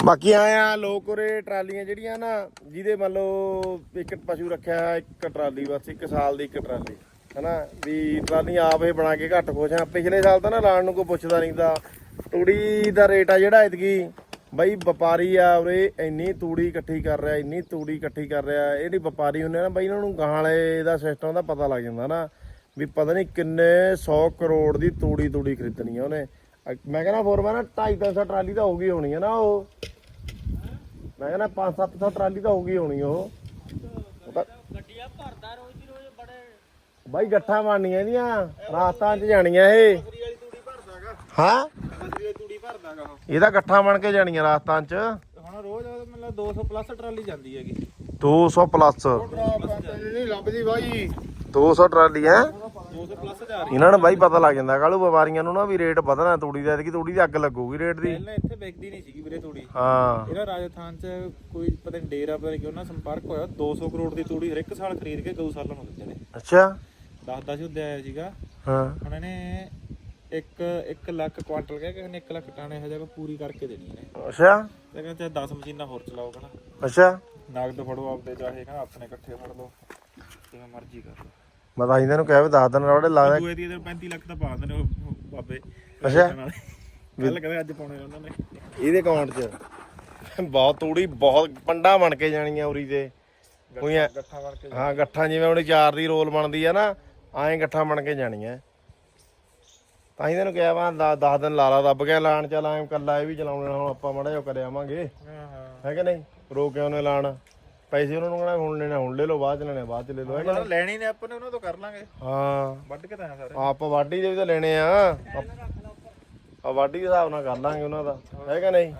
ਬਾਕੀ ਆਇਆ ਲੋਕ ਉਰੇ ਟਰਾਲੀਆਂ ਜਿਹੜੀਆਂ ਨਾ, ਜਿਹਦੇ ਮੰਨ ਲਓ ਇੱਕ ਪਸ਼ੂ ਰੱਖਿਆ, ਇੱਕ ਟਰਾਲੀ ਬਸ, ਇੱਕ ਸਾਲ ਦੀ ਇੱਕ ਟਰਾਲੀ, ਹਨਾ? ਵੀ ਟਰਾਲੀਆਂ ਆਪ ਹੀ ਬਣਾ ਕੇ ਘੱਟ ਖੁਸ਼ ਆ। ਪਿਛਲੇ ਸਾਲ ਤਾਂ ਨਾ ਲਾਣ ਨੂੰ ਕੋਈ ਪੁੱਛਦਾ ਨਹੀਂ ਤਾਂ ਤੂੜੀ ਦਾ ਰੇਟ ਆ ਜਿਹੜਾ ਇਤਕੀ ਬਈ ਵਪਾਰੀ ਆ ਉਰੇ ਇੰਨੀ ਤੂੜੀ ਇਕੱਠੀ ਕਰ ਰਿਹਾ, ਇੰਨੀ ਤੂੜੀ ਇਕੱਠੀ ਕਰ ਰਿਹਾ ਇਹ ਨਹੀਂ ਵਪਾਰੀ ਹੁੰਦੇ ਨਾ, ਬਈ ਇਹਨਾਂ ਨੂੰ ਗਾਹਾਂ ਵਾਲੇ ਦਾ ਸਿਸਟਮ ਦਾ ਪਤਾ ਲੱਗ ਜਾਂਦਾ ਨਾ। ਵੀ ਪਤਾ ਨਹੀਂ ਕਿੰਨੇ 100 ਕਰੋੜ ਦੀ ਤੂੜੀ ਤੂੜੀ ਖਰੀਦਣੀ ਆ ਉਹਨੇ। ਮੈਂ ਕਹਿੰਦਾ ਫੋਰਮੈਨ 2.5 300 ਟਰਾਲੀ ਤਾਂ ਹੋਊਗੀ ਹੋਣੀ ਹੈ ਨਾ ਉਹ। ਮੈਂ ਕਹਿੰਦਾ 5 700 ਟਰਾਲੀ ਤਾਂ ਹੋਊਗੀ ਹੋਣੀ ਉਹ। ਗੱਡੀਆਂ ਭਰਦਾ ਰੋਜ਼ ਦੀ ਰੋਜ਼ ਬੜੇ ਬਾਈ ਗੱਠਾਂ ਬਣਨੀਆਂ ਇਹਦੀਆਂ ਰਾਜਸਥਾਨ ਚ ਜਾਣੀਆਂ ਇਹ। ਹਾਂ? ਇਹਦਾ ਗੱਠਾਂ ਬਣ ਕੇ ਜਾਣੀਆਂ ਰਾਜਸਥਾਨ ਚ। ਹੁਣ ਰੋਜ਼ ਮਤਲਬ 200 ਪਲੱਸ ਟਰਾਲੀ ਜਾਂਦੀ ਹੈਗੀ। 200 ਪਲੱਸ। ਨਹੀਂ ਲੱਭਦੀ ਬਾਈ। 200 ਟਰਾਲੀ ਹੈ? 200 ਪਲੱਸ ਜਾ ਰਹੀ ਇਹਨਾਂ ਨੂੰ ਬਾਈ ਪਤਾ ਲੱਗ ਜਾਂਦਾ ਕਾਲੂ ਵਪਾਰੀਆਂ ਨੂੰ ਨਾ ਵੀ ਰੇਟ ਵਧਣਾ ਤੂੜੀ ਦਾ ਕਿ ਤੂੜੀ ਦੀ ਅੱਗ ਲੱਗੂਗੀ ਰੇਟ ਦੀ। ਪਹਿਲਾਂ ਇੱਥੇ ਵਿਕਦੀ ਨਹੀਂ ਸੀਗੀ ਵੀਰੇ ਤੂੜੀ। ਹਾਂ। ਇਹਦਾ ਰਾਜਸਥਾਨ ਚ ਕੋਈ ਪਤਾ ਨਹੀਂ ਡੇਰਾ ਪਤਾ ਨਹੀਂ ਕਿਉਂ ਨਾ ਸੰਪਰਕ ਹੋਇਆ 200 ਕਰੋੜ ਦੀ ਤੂੜੀ ਹਰ ਇੱਕ ਸਾਲ ਖਰੀਦ ਕੇ ਗਊਸ਼ਾਲਾ ਨੂੰ ਦਿੰਦੇ ਨੇ ਅੱਛਾ ਦੱਸਦਾ ਸੀ ਉੱਦੇ ਆਇਆ ਸੀਗਾ। ਹਾਂ। ਹੁਣ ਇਹਨੇ 1 1 ਲੱਖ ਕੁਆਂਟਲ ਕਹਿ ਕੇ ਇਹਨੇ 1 ਲੱਖ ਟਨ ਇਹੋ ਜਿਹਾ ਪੂਰੀ ਕਰਕੇ ਦੇਣੀ ਇਹਨੇ। ਅੱਛਾ। ਤੇ ਕਹਿੰਦਾ ਚਾਹੇ 10 ਮਸ਼ੀਨਾਂ ਹੋਰ ਚਲਾਓ ਕਹਿੰਦਾ। ਅੱਛਾ। ਨਗਦ ਫੜੋ ਆਪਦੇ ਚਾਹੇ ਕਹਿੰਦਾ ਆਪਣੇ ਇਕੱਠੇ ਫੜ ਲਓ ਜਿਵੇਂ ਮਰਜ਼ੀ ਕਰ ਲਓ। ਮੈਂ ਤਾਂ ਇਹਨਾਂ ਨੂੰ ਕਿਹਾ ਵੀ 10 ਦਿਨ ਰੋੜੇ ਲੱਗਦਾ ਦੂਏ ਦੀ ਇਹਦੇ 35 ਲੱਖ ਤਾਂ ਪਾ ਦਿੰਦੇ ਨੇ ਉਹ ਉਹ ਬਾਬੇ। ਅੱਛਾ। ਕੱਲ ਕਹਿੰਦੇ ਅੱਜ ਪਾਉਣੇ ਉਹਨਾਂ ਨੇ। ਇਹਦੇ ਅਕਾਊਂਟ 'ਚ। ਬਹੁਤ ਤੂੜੀ ਬਹੁਤ ਪੰਡਾ ਬਣ ਕੇ ਜਾਣੀਆਂ ਉਰੀ ਤੇ ਕੋਈ ਗੱਠਾਂ ਕੇ ਹਾਂ ਗੱਠਾਂ ਜਿਵੇਂ ਉਹਨੇ ਚਾਰ ਦੀ ਰੋਲ ਬਣਦੀ ਆ ਨਾ ਐਂ ਗੱਠਾਂ ਬਣ ਕੇ ਜਾਣੀਆਂ। ਤਾਂ ਹੀ ਤੈਨੂੰ ਕਿਹਾ ਵਾ 10 ਦਿਨ ਲਾਲਾ ਦੱਬ ਗਿਆ ਲਾਣ ਚੱਲ ਐਂ ਕੱਲਾ ਇਹ ਵੀ ਚਲਾਉਣਾ ਹੁਣ ਆਪਾਂ ਮੜਾ ਜਿਹਾ ਕਰੇ ਆਵਾਂਗੇ ਹਾਂ ਹਾਂ। ਹੈ ਕਿ ਨਹੀਂ? ਰੋ ਕੇ ਉਹਨੇ ਲਾਣ। ਪੈਸੇ ਉਹਨਾਂ ਨੂੰ ਕਹਣਾ ਹੁਣ ਲੈਣਾ ਹੁਣ ਲੈ ਲਓ ਬਾਅਦ ਚ ਲੈਣੇ ਬਾਅਦ ਚ ਲੈ ਲਓ ਲੈਣੀ ਨੇ ਆਪਾਂ ਨੇ ਉਹਨਾਂ ਤੋਂ ਕਰ ਲਾਂਗੇ। ਹਾਂ। ਵੱਢ ਕੇ ਤਾਂ ਸਾਰੇ। ਆਪਾਂ ਵਾਢੀ ਦੇ ਵੀ ਤਾਂ ਲੈਣੇ ਆ। ਆ ਵਾਢੀ ਦੇ ਹਿਸਾਬ ਨਾਲ ਕਰ ਲਾਂਗੇ ਉਹਨਾਂ ਦਾ। ਹੈ ਕਿ ਨਹੀਂ?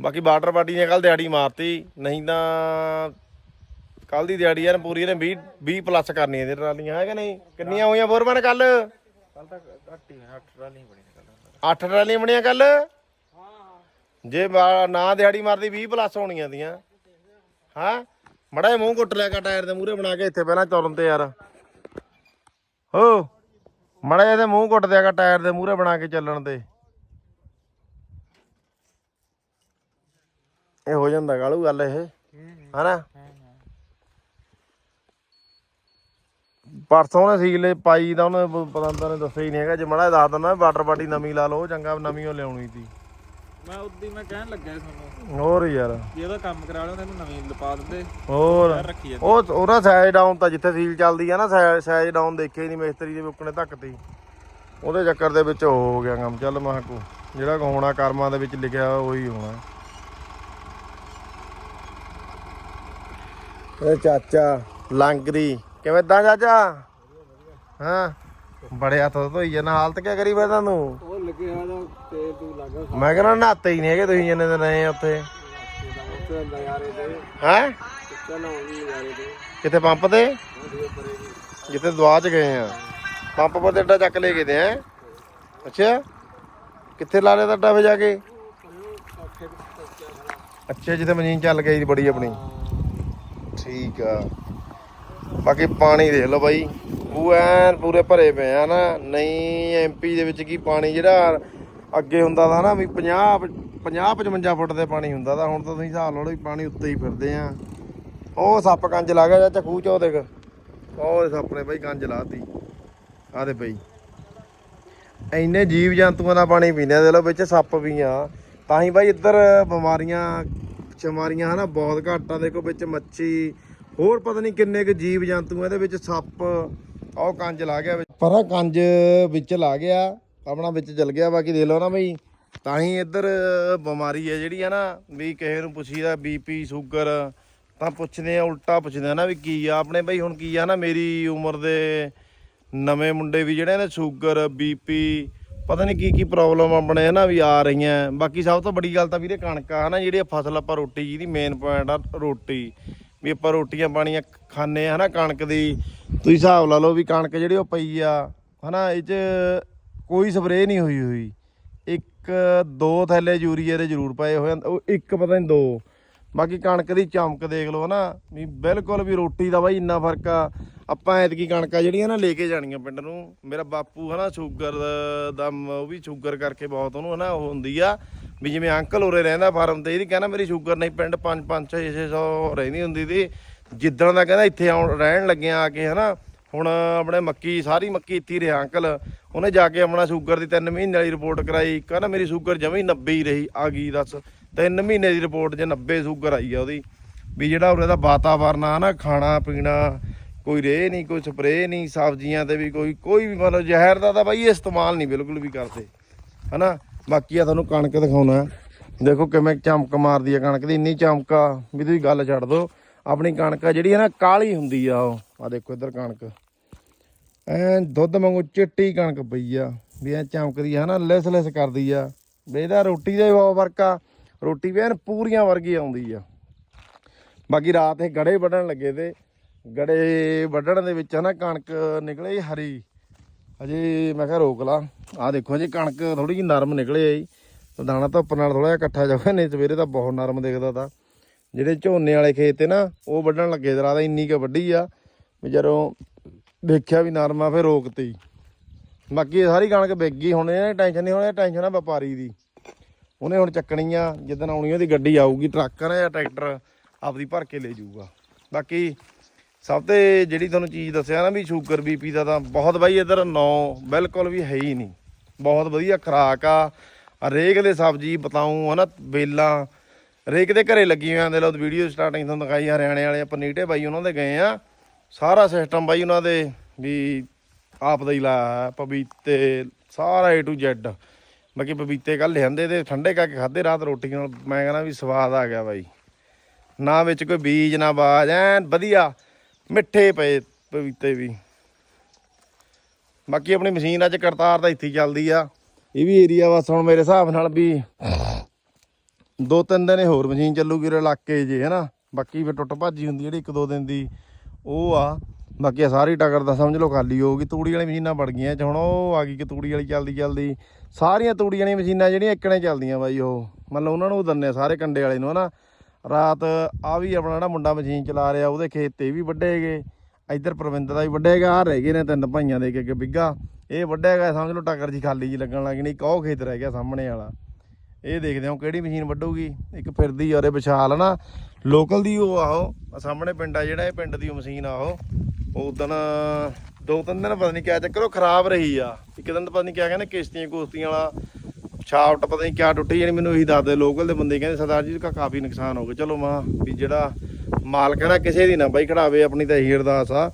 ਬਾਕੀ ਵਾਟਰ ਪਾਰਟੀ ਨੇ ਕੱਲ ਦਿਹਾੜੀ ਮਾਰਤੀ ਨਹੀਂ ਤਾਂ ਕੱਲ ਦੀ ਦਿਹਾੜੀ ਯਾਰ ਪੂਰੀ ਇਹਨੇ 20 20 ਪਲੱਸ ਕਰਨੀ ਇਹਦੇ ਟਰਾਲੀਆਂ ਹੈ ਕਿ ਨਹੀਂ? ਕਿੰਨੀਆਂ ਹੋਈਆਂ ਬੋਰਮਨ ਕੱਲ ਕੱਲ ਤਾਂ ਘੱਟ ਹੀ ਅੱਠ ਟਰਾਲੀ ਬਣੀ ਨੇ ਕੱਲ 8 ਟਰਾਲੀਆਂ ਬਣੀਆਂ ਕੱਲ ਜੇ ਮਾ- ਨਾ ਦਿਹਾੜੀ ਮਾਰਦੀ 20 ਪਲੱਸ ਹੋਣੀਆਂ ਦੀਆਂ। ਹਾਂ? ਮੜਾ ਮੂੰਹ ਕੁੱਟ ਲਿਆ ਕਾ ਟਾਇਰ ਦੇ ਮੂਹਰੇ ਬਣਾ ਕੇ ਇੱਥੇ ਪਹਿਲਾਂ ਤੁਰਨ ਤੇ ਯਾਰ। ਹੋ? ਮੜਾ ਇਹਦੇ ਮੂੰਹ ਕੁੱਟ ਦਿਆ ਕਾ ਟਾਇਰ ਦੇ ਮੂਹਰੇ ਬਣਾ ਕੇ ਚੱਲਣ ਤੇ ਇਹ ਹੋ ਜਾਂਦਾ ਗਾਲੂ ਗੱਲ ਇਹ। ਹਨਾ? ਪਰਸੋਂ ਨੇ ਸੀਲੇ ਪਾਈ ਤਾਂ ਉਹਨੇ ਪ- ਪਤੰਦਰ ਨੇ ਦੱਸਿਆ ਹੀ ਨਹੀਂ ਹੈਗਾ। ਜੇ ਮੜਾ ਦੱਸ ਦਿੰਦਾ ਵਾਟਰ ਬਾਡੀ ਨਵੀਂ ਲਾ ਲਓ ਚੰਗਾ ਨਵੀਂ ਉਹ ਲਿਆਉਣੀ ਸੀ। ਮੈਂ ਉਦੋਂ ਮੈਂ ਕਹਿਣ ਲੱਗਿਆ ਤੁਹਾਨੂੰ ਹੋਰ ਯਾਰ। ਜੇ ਉਹਦਾ ਕੰਮ ਕਰਾ ਲਿਆ ਤੈਨੂੰ ਨਵੀਂ ਲਪਾ ਦਿੰਦੇ। ਹੋਰ। ਯਾਰ ਰੱਖੀ ਜਾਂਦੇ। ਉਹ ਉਹਦਾ ਸਾਈਜ਼ ਡਾਊਨ ਤਾਂ ਜਿੱਥੇ ਸੀਲ ਚੱਲਦੀ ਆ ਨਾ ਸਾਈਜ਼ ਡਾਊਨ ਦੇਖੇ ਹੀ ਨਹੀਂ ਮਿਸਤਰੀ ਦੇ ਮੁੱਕਣੇ ਤੱਕ ਤੇ ਉਹਦੇ ਚੱਕਰ ਦੇ ਵਿੱਚ ਉਹ ਹੋ ਗਿਆ ਕੰਮ। ਚੱਲ ਮਾ ਕੋ ਜਿਹੜਾ ਹੋਣਾ ਕਰਮਾਂ ਦੇ ਵਿੱਚ ਲਿਖਿਆ ਉਹੀ ਹੋਣਾ। ਇਹ ਚਾਚਾ ਲੰਗਰੀ। ਕਿਵੇਂ ਦਾ ਚਾਚਾ? ਹਾਂ। ਬੜੇ ਹੱਥ ਧੋਈ ਜਾਣਾ। ਹਾਲਤ ਕੀ ਕਰੀ ਫਿਰਦਾ ਤੂੰ? ਉਹ ਲੱਗੇ ਹੋਇਆ ਤੇ ਤੂੰ ਲੱਗਾ ਮੈਂ ਕਹਿੰਦਾ ਨਹਾਤੇ ਹੀ ਨਹੀਂ ਹੈਗੇ ਤੁਸੀਂ ਜਿੰਨੇ ਦਿਨ ਰਹੇ ਆ ਉੱਥੇ। ਉੱਤੇ ਨਜ਼ਾਰੇ ਤੇ ਹੈ? ਚਲੋ ਵੀ ਨਜ਼ਾਰੇ ਤੇ ਕਿੱਥੇ ਪੰਪ ਤੇ? ਜਿੱਥੇ ਦਵਾ ਚ ਗਏ ਆ। ਪੰਪ ਪਰ ਤੇ ਚੱਕ ਲੈ ਗਏ ਤੇ ਹੈ। ਅੱਛਾ? ਕਿੱਥੇ ਲਾ ਲਿਆ ਤਾਂ ਫੇ ਜਾ ਕੇ? ਅੱਛਾ, ਜਿੱਥੇ ਮਸ਼ੀਨ ਚੱਲ ਗਈ ਬੜੀ ਆਪਣੀ। ਠੀਕ ਆ। ਬਾਕੀ ਪਾਣੀ ਦੇਖ ਲਓ ਬਾਈ। ਉਹ ਐਨ ਪੂਰੇ ਭਰੇ ਪਏ ਆ ਨਾ, ਨਹੀਂ ਐਮਪੀ ਦੇ ਵਿੱਚ ਕੀ ਪਾਣੀ ਜਿਹੜਾ ਅੱਗੇ ਹੁੰਦਾ ਦਾ ਨਾ ਵੀ 50 50 55 ਫੁੱਟ ਦੇ ਪਾਣੀ ਹੁੰਦਾ ਦਾ ਹੁਣ ਤਾਂ ਤੁਸੀਂ ਹਿਸਾਬ ਲਾ ਲਓ ਵੀ ਪਾਣੀ ਉੱਤੇ ਹੀ ਫਿਰਦੇ ਆ। ਉਹ ਸੱਪ ਕੰਜ ਲਾ ਗਿਆ ਚਾਚਾ ਖੂਹ ਚ ਉਹ ਦੇਖ। ਉਹ ਸੱਪ ਨੇ ਬਈ ਕੰਜ ਲਾਤੀ। ਆ ਦੇ ਬਈ। ਇੰਨੇ ਜੀਵ ਜੰਤੂਆਂ ਦਾ ਪਾਣੀ ਪੀਂਦੇ ਦੇ ਲੋ ਵਿੱਚ ਸੱਪ ਵੀ ਆ। ਤਾਂ ਹੀ ਬਾਈ ਇੱਧਰ ਬਿਮਾਰੀਆਂ ਚਮਾਰੀਆਂ ਹਨਾ ਬਹੁਤ ਘੱਟ ਆ। ਦੇਖੋ ਵਿੱਚ ਮੱਛੀ, ਹੋਰ ਪਤਾ ਨਹੀਂ ਕਿੰਨੇ ਕੁ ਜੀਵ ਜੰਤੂ ਇਹਦੇ ਵਿੱਚ ਸੱਪ ਉਹ ਕੰਜ ਲਾ ਗਿਆ ਵਿੱਚ। ਪਰ ਕੰਜ ਵਿੱਚ ਲਾ ਗਿਆ, ਆਪਣਾ ਵਿੱਚ ਜਲ ਗਿਆ, ਬਾਕੀ ਦੇਖ ਲਓ ਨਾ ਬਈ। ਤਾਂ ਹੀ ਇੱਧਰ ਬਿਮਾਰੀ ਹੈ ਜਿਹੜੀ ਆ ਨਾ, ਵੀ ਕਿਸੇ ਨੂੰ ਪੁੱਛੀਦਾ ਬੀਪੀ ਸ਼ੂਗਰ, ਤਾਂ ਪੁੱਛਦੇ ਆ, ਉਲਟਾ ਪੁੱਛਦੇ ਆ ਨਾ ਵੀ ਕੀ ਆ। ਆਪਣੇ ਬਈ ਹੁਣ ਕੀ ਆ ਨਾ, ਮੇਰੀ ਉਮਰ ਦੇ ਨਵੇਂ ਮੁੰਡੇ ਵੀ ਜਿਹੜੇ ਨੇ, ਸ਼ੂਗਰ ਬੀਪੀ ਪਤਾ ਨਹੀਂ ਕੀ ਕੀ ਪ੍ਰੋਬਲਮ ਆਪਣੇ ਹੈ ਨਾ ਵੀ ਆ ਰਹੀਆਂ। ਬਾਕੀ ਸਭ ਤੋਂ ਵੱਡੀ ਗੱਲ ਤਾਂ ਵੀਰੇ ਕਣਕ ਆ, ਹਨਾ, ਜਿਹੜੀ ਫਸਲ ਆਪਾਂ ਰੋਟੀ ਜਿਹਦੀ ਮੇਨ ਪੁਆਇੰਟ ਆ, ਰੋਟੀ। ਵੀ ਆਪਾਂ ਰੋਟੀਆਂ ਪਾਣੀਆਂ ਖਾਣੇ ਆ ਹਨਾ, ਕਣਕ ਦੀ। ਤੁਸੀਂ ਹਿਸਾਬ ਲਾ ਲਓ ਵੀ ਕਣਕ ਜਿਹੜੀ ਉਹ ਪਈ ਆ, ਹਨਾ, ਇਹ 'ਚ ਕੋਈ ਸਪਰੇਅ ਨਹੀਂ ਹੋਈ ਹੋਈ। ਇੱਕ, ਦੋ ਥੈਲੇ ਯੂਰੀਆ ਦੇ ਜ਼ਰੂਰ ਪਏ ਹੋਏ ਉਹ ਇੱਕ ਪਤਾ ਨਹੀਂ ਦੋ। ਬਾਕੀ ਕਣਕ ਦੀ ਚਮਕ ਦੇਖ ਲਓ, ਹਨਾ, ਵੀ ਬਿਲਕੁਲ ਵੀ ਰੋਟੀ ਦਾ ਬਾਈ ਇੰਨਾ ਫ਼ਰਕ ਆ। ਆਪਾਂ ਐਤਕੀ ਕਣਕਾਂ ਜਿਹੜੀਆਂ ਨਾ ਲੈ ਕੇ ਜਾਣੀਆਂ ਪਿੰਡ ਨੂੰ। ਮੇਰਾ ਬਾਪੂ, ਹਨਾ, ਸ਼ੂਗਰ ਦਾ ਉਹ ਵੀ ਸ਼ੂਗਰ ਕਰਕੇ ਬਹੁਤ ਉਹਨੂੰ, ਹਨਾ, ਉਹ ਹੁੰਦੀ ਆ। ਵੀ ਜਿਵੇਂ ਅੰਕਲ ਉਰੇ ਰਹਿੰਦਾ ਫਾਰਮ ਤੇ ਇਹਦੀ ਕਹਿੰਦਾ ਮੇਰੀ ਸ਼ੂਗਰ ਨਹੀਂ, ਪਿੰਡ 5 5 6 600 ਰਹਿੰਦੀ ਹੁੰਦੀ ਸੀ। ਜਿੱਦਣ ਦਾ ਕਹਿੰਦਾ ਇੱਥੇ ਆਉਣ, ਰਹਿਣ ਲੱਗਿਆ ਆ ਕੇ ਹਨਾ, ਹੁਣ ਆਪਣੇ ਮੱਕੀ, ਸਾਰੀ ਮੱਕੀ ਇੱਥੇ ਹੀ ਰਿਹਾ ਅੰਕਲ। ਉਹਨੇ ਜਾ ਕੇ ਆਪਣਾ ਸ਼ੂਗਰ ਦੀ 3 ਮਹੀਨੇ ਵਾਲੀ ਰਿਪੋਰਟ ਕਰਾਈ, ਕਹਿੰਦਾ ਮੇਰੀ ਸ਼ੂਗਰ ਜਮੀ 90 ਹੀ ਰਹੀ, ਆ ਗਈ ਦੱਸ। 3 ਮਹੀਨੇ ਦੀ ਰਿਪੋਰਟ ਜੇ 90 ਸ਼ੂਗਰ ਆਈ ਆ ਉਹਦੀ। ਵੀ ਜਿਹੜਾ ਉਰੇ ਦਾ ਵਾਤਾਵਰਨ ਆ ਨਾ, ਖਾਣਾ, ਪੀਣਾ, ਕੋਈ ਰੇ ਨਹੀਂ, ਕੋਈ ਸਪਰੇਅ ਨਹੀਂ, ਸਬਜ਼ੀਆਂ ਤੇ ਵੀ ਕੋਈ ਕੋਈ ਵੀ ਮਤਲਬ ਜ਼ਹਿਰ ਦਾ ਤਾਂ ਬਾਈ ਇਸਤੇਮਾਲ ਨਹੀਂ ਬਿਲਕੁਲ ਵੀ ਕਰਦੇ। ਹਨਾ? ਬਾਕੀ ਆ ਤੁਹਾਨੂੰ ਕਣਕ ਦਿਖਾਉਣਾ ਦੇਖੋ ਕਿਵੇਂ ਚਮਕ ਮਾਰਦੀ ਆ ਕਣਕ ਦੀ, ਇੰਨੀ ਚਮਕ ਆ ਵੀ ਤੁਸੀਂ ਗੱਲ ਛੱਡ ਦਿਓ। ਆਪਣੀ ਕਣਕ ਆ ਜਿਹੜੀ ਹੈ ਨਾ, ਕਾਲੀ ਹੁੰਦੀ ਆ ਉਹ। ਆ ਦੇਖੋ ਇੱਧਰ ਕਣਕ। ਐ ਦੁੱਧ ਵਾਂਗੂ ਚਿੱਟੀ ਕਣਕ ਪਈ ਆ, ਵੀ ਐ ਚਮਕਦੀ ਆ ਨਾ ਲਿਸ ਲਿਸ ਕਰਦੀ ਆ। ਵੀ ਇਹਦਾ ਰੋਟੀ ਦਾ ਹੀ ਬਹੁਤ ਫ਼ਰਕ ਆ। ਰੋਟੀ ਵੀ ਐਨ ਪੂਰੀਆਂ ਵਰਗੀ ਆਉਂਦੀ ਆ। ਬਾਕੀ ਰਾਤ ਇਹ ਗੜੇ ਵੱਢਣ ਲੱਗੇ ਤੇ, ਗੜੇ ਵੱਢਣ ਦੇ ਵਿੱਚ ਨਾ ਕਣਕ ਨਿਕਲੇ ਹਰੀ। ਅਜੇ ਮੈਂ ਕਿਹਾ ਰੋਕ ਲਾ। ਆ ਦੇਖੋ ਜੀ, ਕਣਕ ਥੋੜੀ ਜਿਹੀ ਨਰਮ ਨਿਕਲੇ ਆਈ ਤੇ ਦਾਣਾ ਧੁੱਪ ਨਾਲ ਥੋੜਾ ਜਿਹਾ ਇਕੱਠਾ ਜਾਵੇ ਨਹੀਂ ਸਵੇਰੇ ਤਾਂ ਬਹੁਤ ਨਰਮ ਦਿਖਦਾ ਤਾ। ਜਿਹੜੇ ਝੋਨੇ ਵਾਲੇ ਖੇਤ ਤੇ ਨਾ, ਉਹ ਵੱਢਣ ਲੱਗੇ ਤੇ ਰਾਤ ਇੰਨੀ ਕੁ ਵੱਢੀ ਆ ਵੀ ਜਦੋਂ ਦੇਖਿਆ ਵੀ ਨਰਮ ਆ, ਫਿਰ ਰੋਕਤੀ। ਬਾਕੀ ਇਹ ਸਾਰੀ ਕਣਕ ਵਿਕ ਗਈ, ਹੁਣ ਇਹ ਟੈਨਸ਼ਨ ਨਹੀਂ, ਹੋਣੀ ਟੈਨਸ਼ਨ ਆ ਵਪਾਰੀ ਦੀ। ਉਹਨੇ ਹੁਣ ਚੱਕਣੀ ਆ ਜਿੱਦਣ ਆਉਣੀ ਉਹਦੀ ਗੱਡੀ ਆਊਗੀ, ਟਰੱਕ ਨਾ ਜਾਂ ਟਰੈਕਟਰ, ਆਪਦੀ ਭਰ ਕੇ ਲੈ ਜਾਊਗਾ। ਬਾਕੀ ਸਭ ਤੇ ਜਿਹੜੀ ਤੁਹਾਨੂੰ ਚੀਜ਼ ਦੱਸਿਆ ਨਾ ਵੀ ਸ਼ੂਗਰ ਬੀਪੀ ਦਾ ਤਾਂ ਬਹੁਤ ਬਾਈ ਇਧਰ ਨੌ ਬਿਲਕੁਲ ਵੀ ਹੈ ਹੀ ਨਹੀਂ। ਬਹੁਤ ਵਧੀਆ ਖੁਰਾਕ ਆ। ਹਰੇਕ ਦੇ ਸਬਜ਼ੀ ਬਤਾਉ ਹਨਾ ਵੇਲਾਂ ਹਰੇਕ ਦੇ ਘਰੇ ਲੱਗੀ ਹੋਈਆਂ। ਦੇ ਲਓ ਵੀਡੀਓ ਸਟਾਰਟਿੰਗ ਤੁਹਾਨੂੰ ਦਿਖਾਈ ਹਰਿਆਣੇ ਵਾਲੇ ਆਪਾਂ ਨੀਟੇ ਬਾਈ ਉਹਨਾਂ ਦੇ ਗਏ ਆ। ਸਾਰਾ ਸਿਸਟਮ ਬਾਈ ਉਹਨਾਂ ਦੇ ਵੀ ਆਪ ਦਾ ਹੀ ਲਾਇਆ ਹੈ, ਪਪੀਤੇ ਸਾਰਾ A to Z ਬਾਕੀ ਪਪੀਤੇ ਕੱਲ ਲਿਆਂਦੇ ਤੇ ਠੰਡੇ ਕਰਕੇ ਖਾਦੇ ਰਾਤ ਰੋਟੀ ਨਾਲ ਮੈਂ ਕਹਿੰਦਾ ਵੀ ਸਵਾਦ ਆ ਗਿਆ ਬਾਈ। ਨਾ ਵਿੱਚ ਕੋਈ ਬੀਜ ਨਾ ਬਾਜ ਐਨ ਵਧੀਆ। ਮਿੱਠੇ ਪਏ ਪਪੀਤੇ ਵੀ। ਬਾਕੀ ਆਪਣੀ ਮਸ਼ੀਨ ਅੱਜ ਕਰਤਾਰ ਤਾਂ ਇੱਥੇ ਚੱਲਦੀ ਆ। ਇਹ ਵੀ ਏਰੀਆ ਬਸ ਹੁਣ ਮੇਰੇ ਹਿਸਾਬ ਨਾਲ ਵੀ ਦੋ ਤਿੰਨ ਦਿਨ ਹੋਰ ਮਸ਼ੀਨ ਚੱਲੂਗੀ ਇਲਾਕੇ ਜੇ, ਹਨਾ? ਬਾਕੀ ਫਿਰ ਟੁੱਟ ਭਾਜੀ ਹੁੰਦੀ ਜਿਹੜੀ ਇੱਕ ਦੋ ਦਿਨ ਦੀ, ਉਹ ਆ। ਬਾਕੀ ਆ ਸਾਰੀ ਟਗਰ ਦਾ ਸਮਝ ਲਓ ਖਾਲੀ ਹੋਊਗੀ ਤੂੜੀ ਵਾਲੀ ਮਸ਼ੀਨਾਂ ਵੜ ਗਈਆਂ ਚ ਹੁਣ ਉਹ ਆ ਗਈ ਕਿ ਤੂੜੀ ਵਾਲੀ ਚੱਲਦੀ ਚੱਲਦੀ। ਸਾਰੀਆਂ ਤੂੜੀ ਵਾਲੀਆਂ ਮਸ਼ੀਨਾਂ ਜਿਹੜੀਆਂ ਇੱਕਣੇ ਚੱਲਦੀਆਂ ਬਾਈ ਉਹ। ਮਤਲਬ ਉਹਨਾਂ ਨੂੰ ਦੰਨੇ ਸਾਰੇ ਕੰਡੇ ਵਾਲੇ ਨੂੰ, ਹਨਾ? ਰਾਤ ਆ ਵੀ ਆਪਣਾ ਜਿਹੜਾ ਮੁੰਡਾ ਮਸ਼ੀਨ ਚਲਾ ਰਿਹਾ, ਉਹਦੇ ਖੇਤ ਤੇ ਵੀ ਵੱਢੇ ਗਏ ਇੱਧਰ ਪ੍ਰਵਿੰਦਰ ਦਾ ਵੀ ਵੱਢੇਗਾ ਆ ਰਹਿ ਗਏ ਨੇ ਤਿੰਨ ਭਾਈਆਂ ਦੇ, ਇੱਕ ਇੱਕ ਬਿੱਗਾ। ਇਹ ਵੱਢੇਗਾ ਸਮਝ ਲਓ ਟੱਕਰ ਜੀ ਖਾਲੀ ਜੀ ਲੱਗਣ ਲੱਗ ਨਹੀਂ ਇੱਕ ਖੇਤ ਰਹਿ ਗਿਆ ਸਾਹਮਣੇ ਵਾਲਾ। ਇਹ ਦੇਖਦੇ ਹਾਂ ਕਿਹੜੀ ਮਸ਼ੀਨ ਵੱਢੂਗੀ। ਇੱਕ ਫਿਰਦੀ ਔਰੇ ਵਿਸ਼ਾਲ ਨਾ ਲੋਕਲ ਦੀ ਉਹ ਆਹੋ ਸਾਹਮਣੇ ਪਿੰਡ ਆ ਜਿਹੜਾ, ਇਹ ਪਿੰਡ ਦੀ ਉਹ ਮਸ਼ੀਨ ਆ ਉਹ। ਉਹ ਦੋ ਤਿੰਨ ਦਿਨ ਪਤਾ ਨਹੀਂ ਕਿਆ ਚੱਕਰ, ਉਹ ਖਰਾਬ ਰਹੀ ਆ। ਇੱਕ ਦਿਨ ਪਤਾ ਨਹੀਂ ਕਿਆ ਕਹਿੰਦੇ ਕਿਸ਼ਤੀਆਂ ਕੁਸ਼ਤੀਆਂ ਵਾਲਾ ਛਾਪਟ ਪਤਾ ਨਹੀਂ ਕਿਆ ਟੁੱਟੀ ਜਾਣੀ, ਮੈਨੂੰ ਇਹੀ ਦੱਸਦੇ ਲੋਕਲ ਦੇ ਬੰਦੇ ਕਹਿੰਦੇ, ਸਰਦਾਰ ਜੀ ਦਾ ਕਾਫੀ ਨੁਕਸਾਨ ਹੋ ਗਿਆ। ਚਲੋ ਮਾਂ, ਵੀ ਜਿਹੜਾ ਮਾਲਕ ਹੈ ਨਾ, ਕਿਸੇ ਦੀ ਨਾ ਬਾਈ, ਖੜਾਵੇ ਆਪਣੀ ਤਾਂ ਇਹੀ ਅਰਦਾਸ ਆ।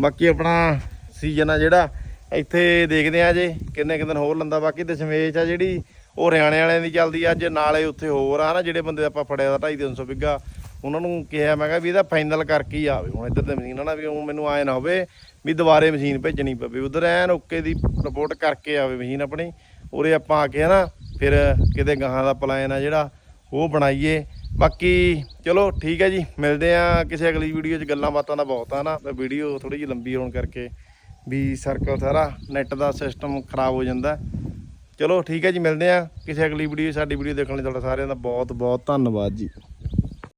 ਬਾਕੀ ਆਪਣਾ ਸੀਜ਼ਨ ਆ ਜਿਹੜਾ, ਇੱਥੇ ਦੇਖਦੇ ਆ ਜੇ ਕਿੰਨੇ ਕੁ ਦਿਨ ਹੋਰ ਲੰਦਾ। ਬਾਕੀ ਦਸ਼ਮੇਸ਼ ਆ ਜਿਹੜੀ, ਉਹ ਹਰਿਆਣੇ ਵਾਲਿਆਂ ਦੀ ਚੱਲਦੀ ਆ। ਅੱਜ ਨਾਲੇ ਉੱਥੇ ਹੋਰ ਆ ਨਾ, ਜਿਹੜੇ ਬੰਦੇ ਆਪਾਂ ਫੜਿਆ ਦਾ 2.5 300 ਬਿੱਗਾ, ਉਹਨਾਂ ਨੂੰ ਕਿਹਾ, ਮੈਂ ਕਿਹਾ ਵੀ ਇਹਦਾ ਫਾਈਨਲ ਕਰਕੇ ਹੀ ਆਵੇ। ਹੁਣ ਇੱਧਰ ਤੇ ਮਸ਼ੀਨ ਨਾ, ਵੀ ਹੁਣ ਮੈਨੂੰ ਆਏ ਨਾ ਹੋਵੇ ਵੀ ਦੁਬਾਰੇ ਮਸ਼ੀਨ ਭੇਜਣੀ ਪਵੇ। ਉਧਰ ਐਨ ਓਕੇ ਦੀ ਰਿਪੋਰਟ ਕਰਕੇ ਆਵੇ ਮਸ਼ੀਨ ਆਪਣੀ। ਉਰੇ ਆਪਾਂ ਆ ਕੇ ਨਾ ਫਿਰ ਕਿਤੇ ਗਾਹਾਂ ਦਾ ਪਲਾਨ ਆ ਜਿਹੜਾ, ਉਹ ਬਣਾਈਏ। ਬਾਕੀ ਚਲੋ ਠੀਕ ਹੈ ਜੀ, ਮਿਲਦੇ ਆ ਕਿਸੇ ਅਗਲੀ ਵੀਡੀਓ 'ਚ। ਗੱਲਾਂ ਬਾਤਾਂ ਦਾ ਬਹੁਤ ਆ ਨਾ ਵੀਡੀਓ ਥੋੜੀ ਜਿਹੀ ਲੰਬੀ ਹੋਣ ਕਰਕੇ ਵੀ ਸਰਕਲ ਸਾਰਾ ਨੈਟ ਦਾ ਸਿਸਟਮ ਖਰਾਬ ਹੋ ਜਾਂਦਾ। ਚਲੋ ਠੀਕ ਹੈ ਜੀ, ਮਿਲਦੇ ਆ ਕਿਸੇ ਅਗਲੀ ਵੀਡੀਓ ਸਾਡੀ ਵੀਡੀਓ ਦੇਖਣ ਲਈ ਤੁਹਾਡਾ ਸਾਰਿਆਂ ਦਾ ਬਹੁਤ ਬਹੁਤ ਧੰਨਵਾਦ ਜੀ।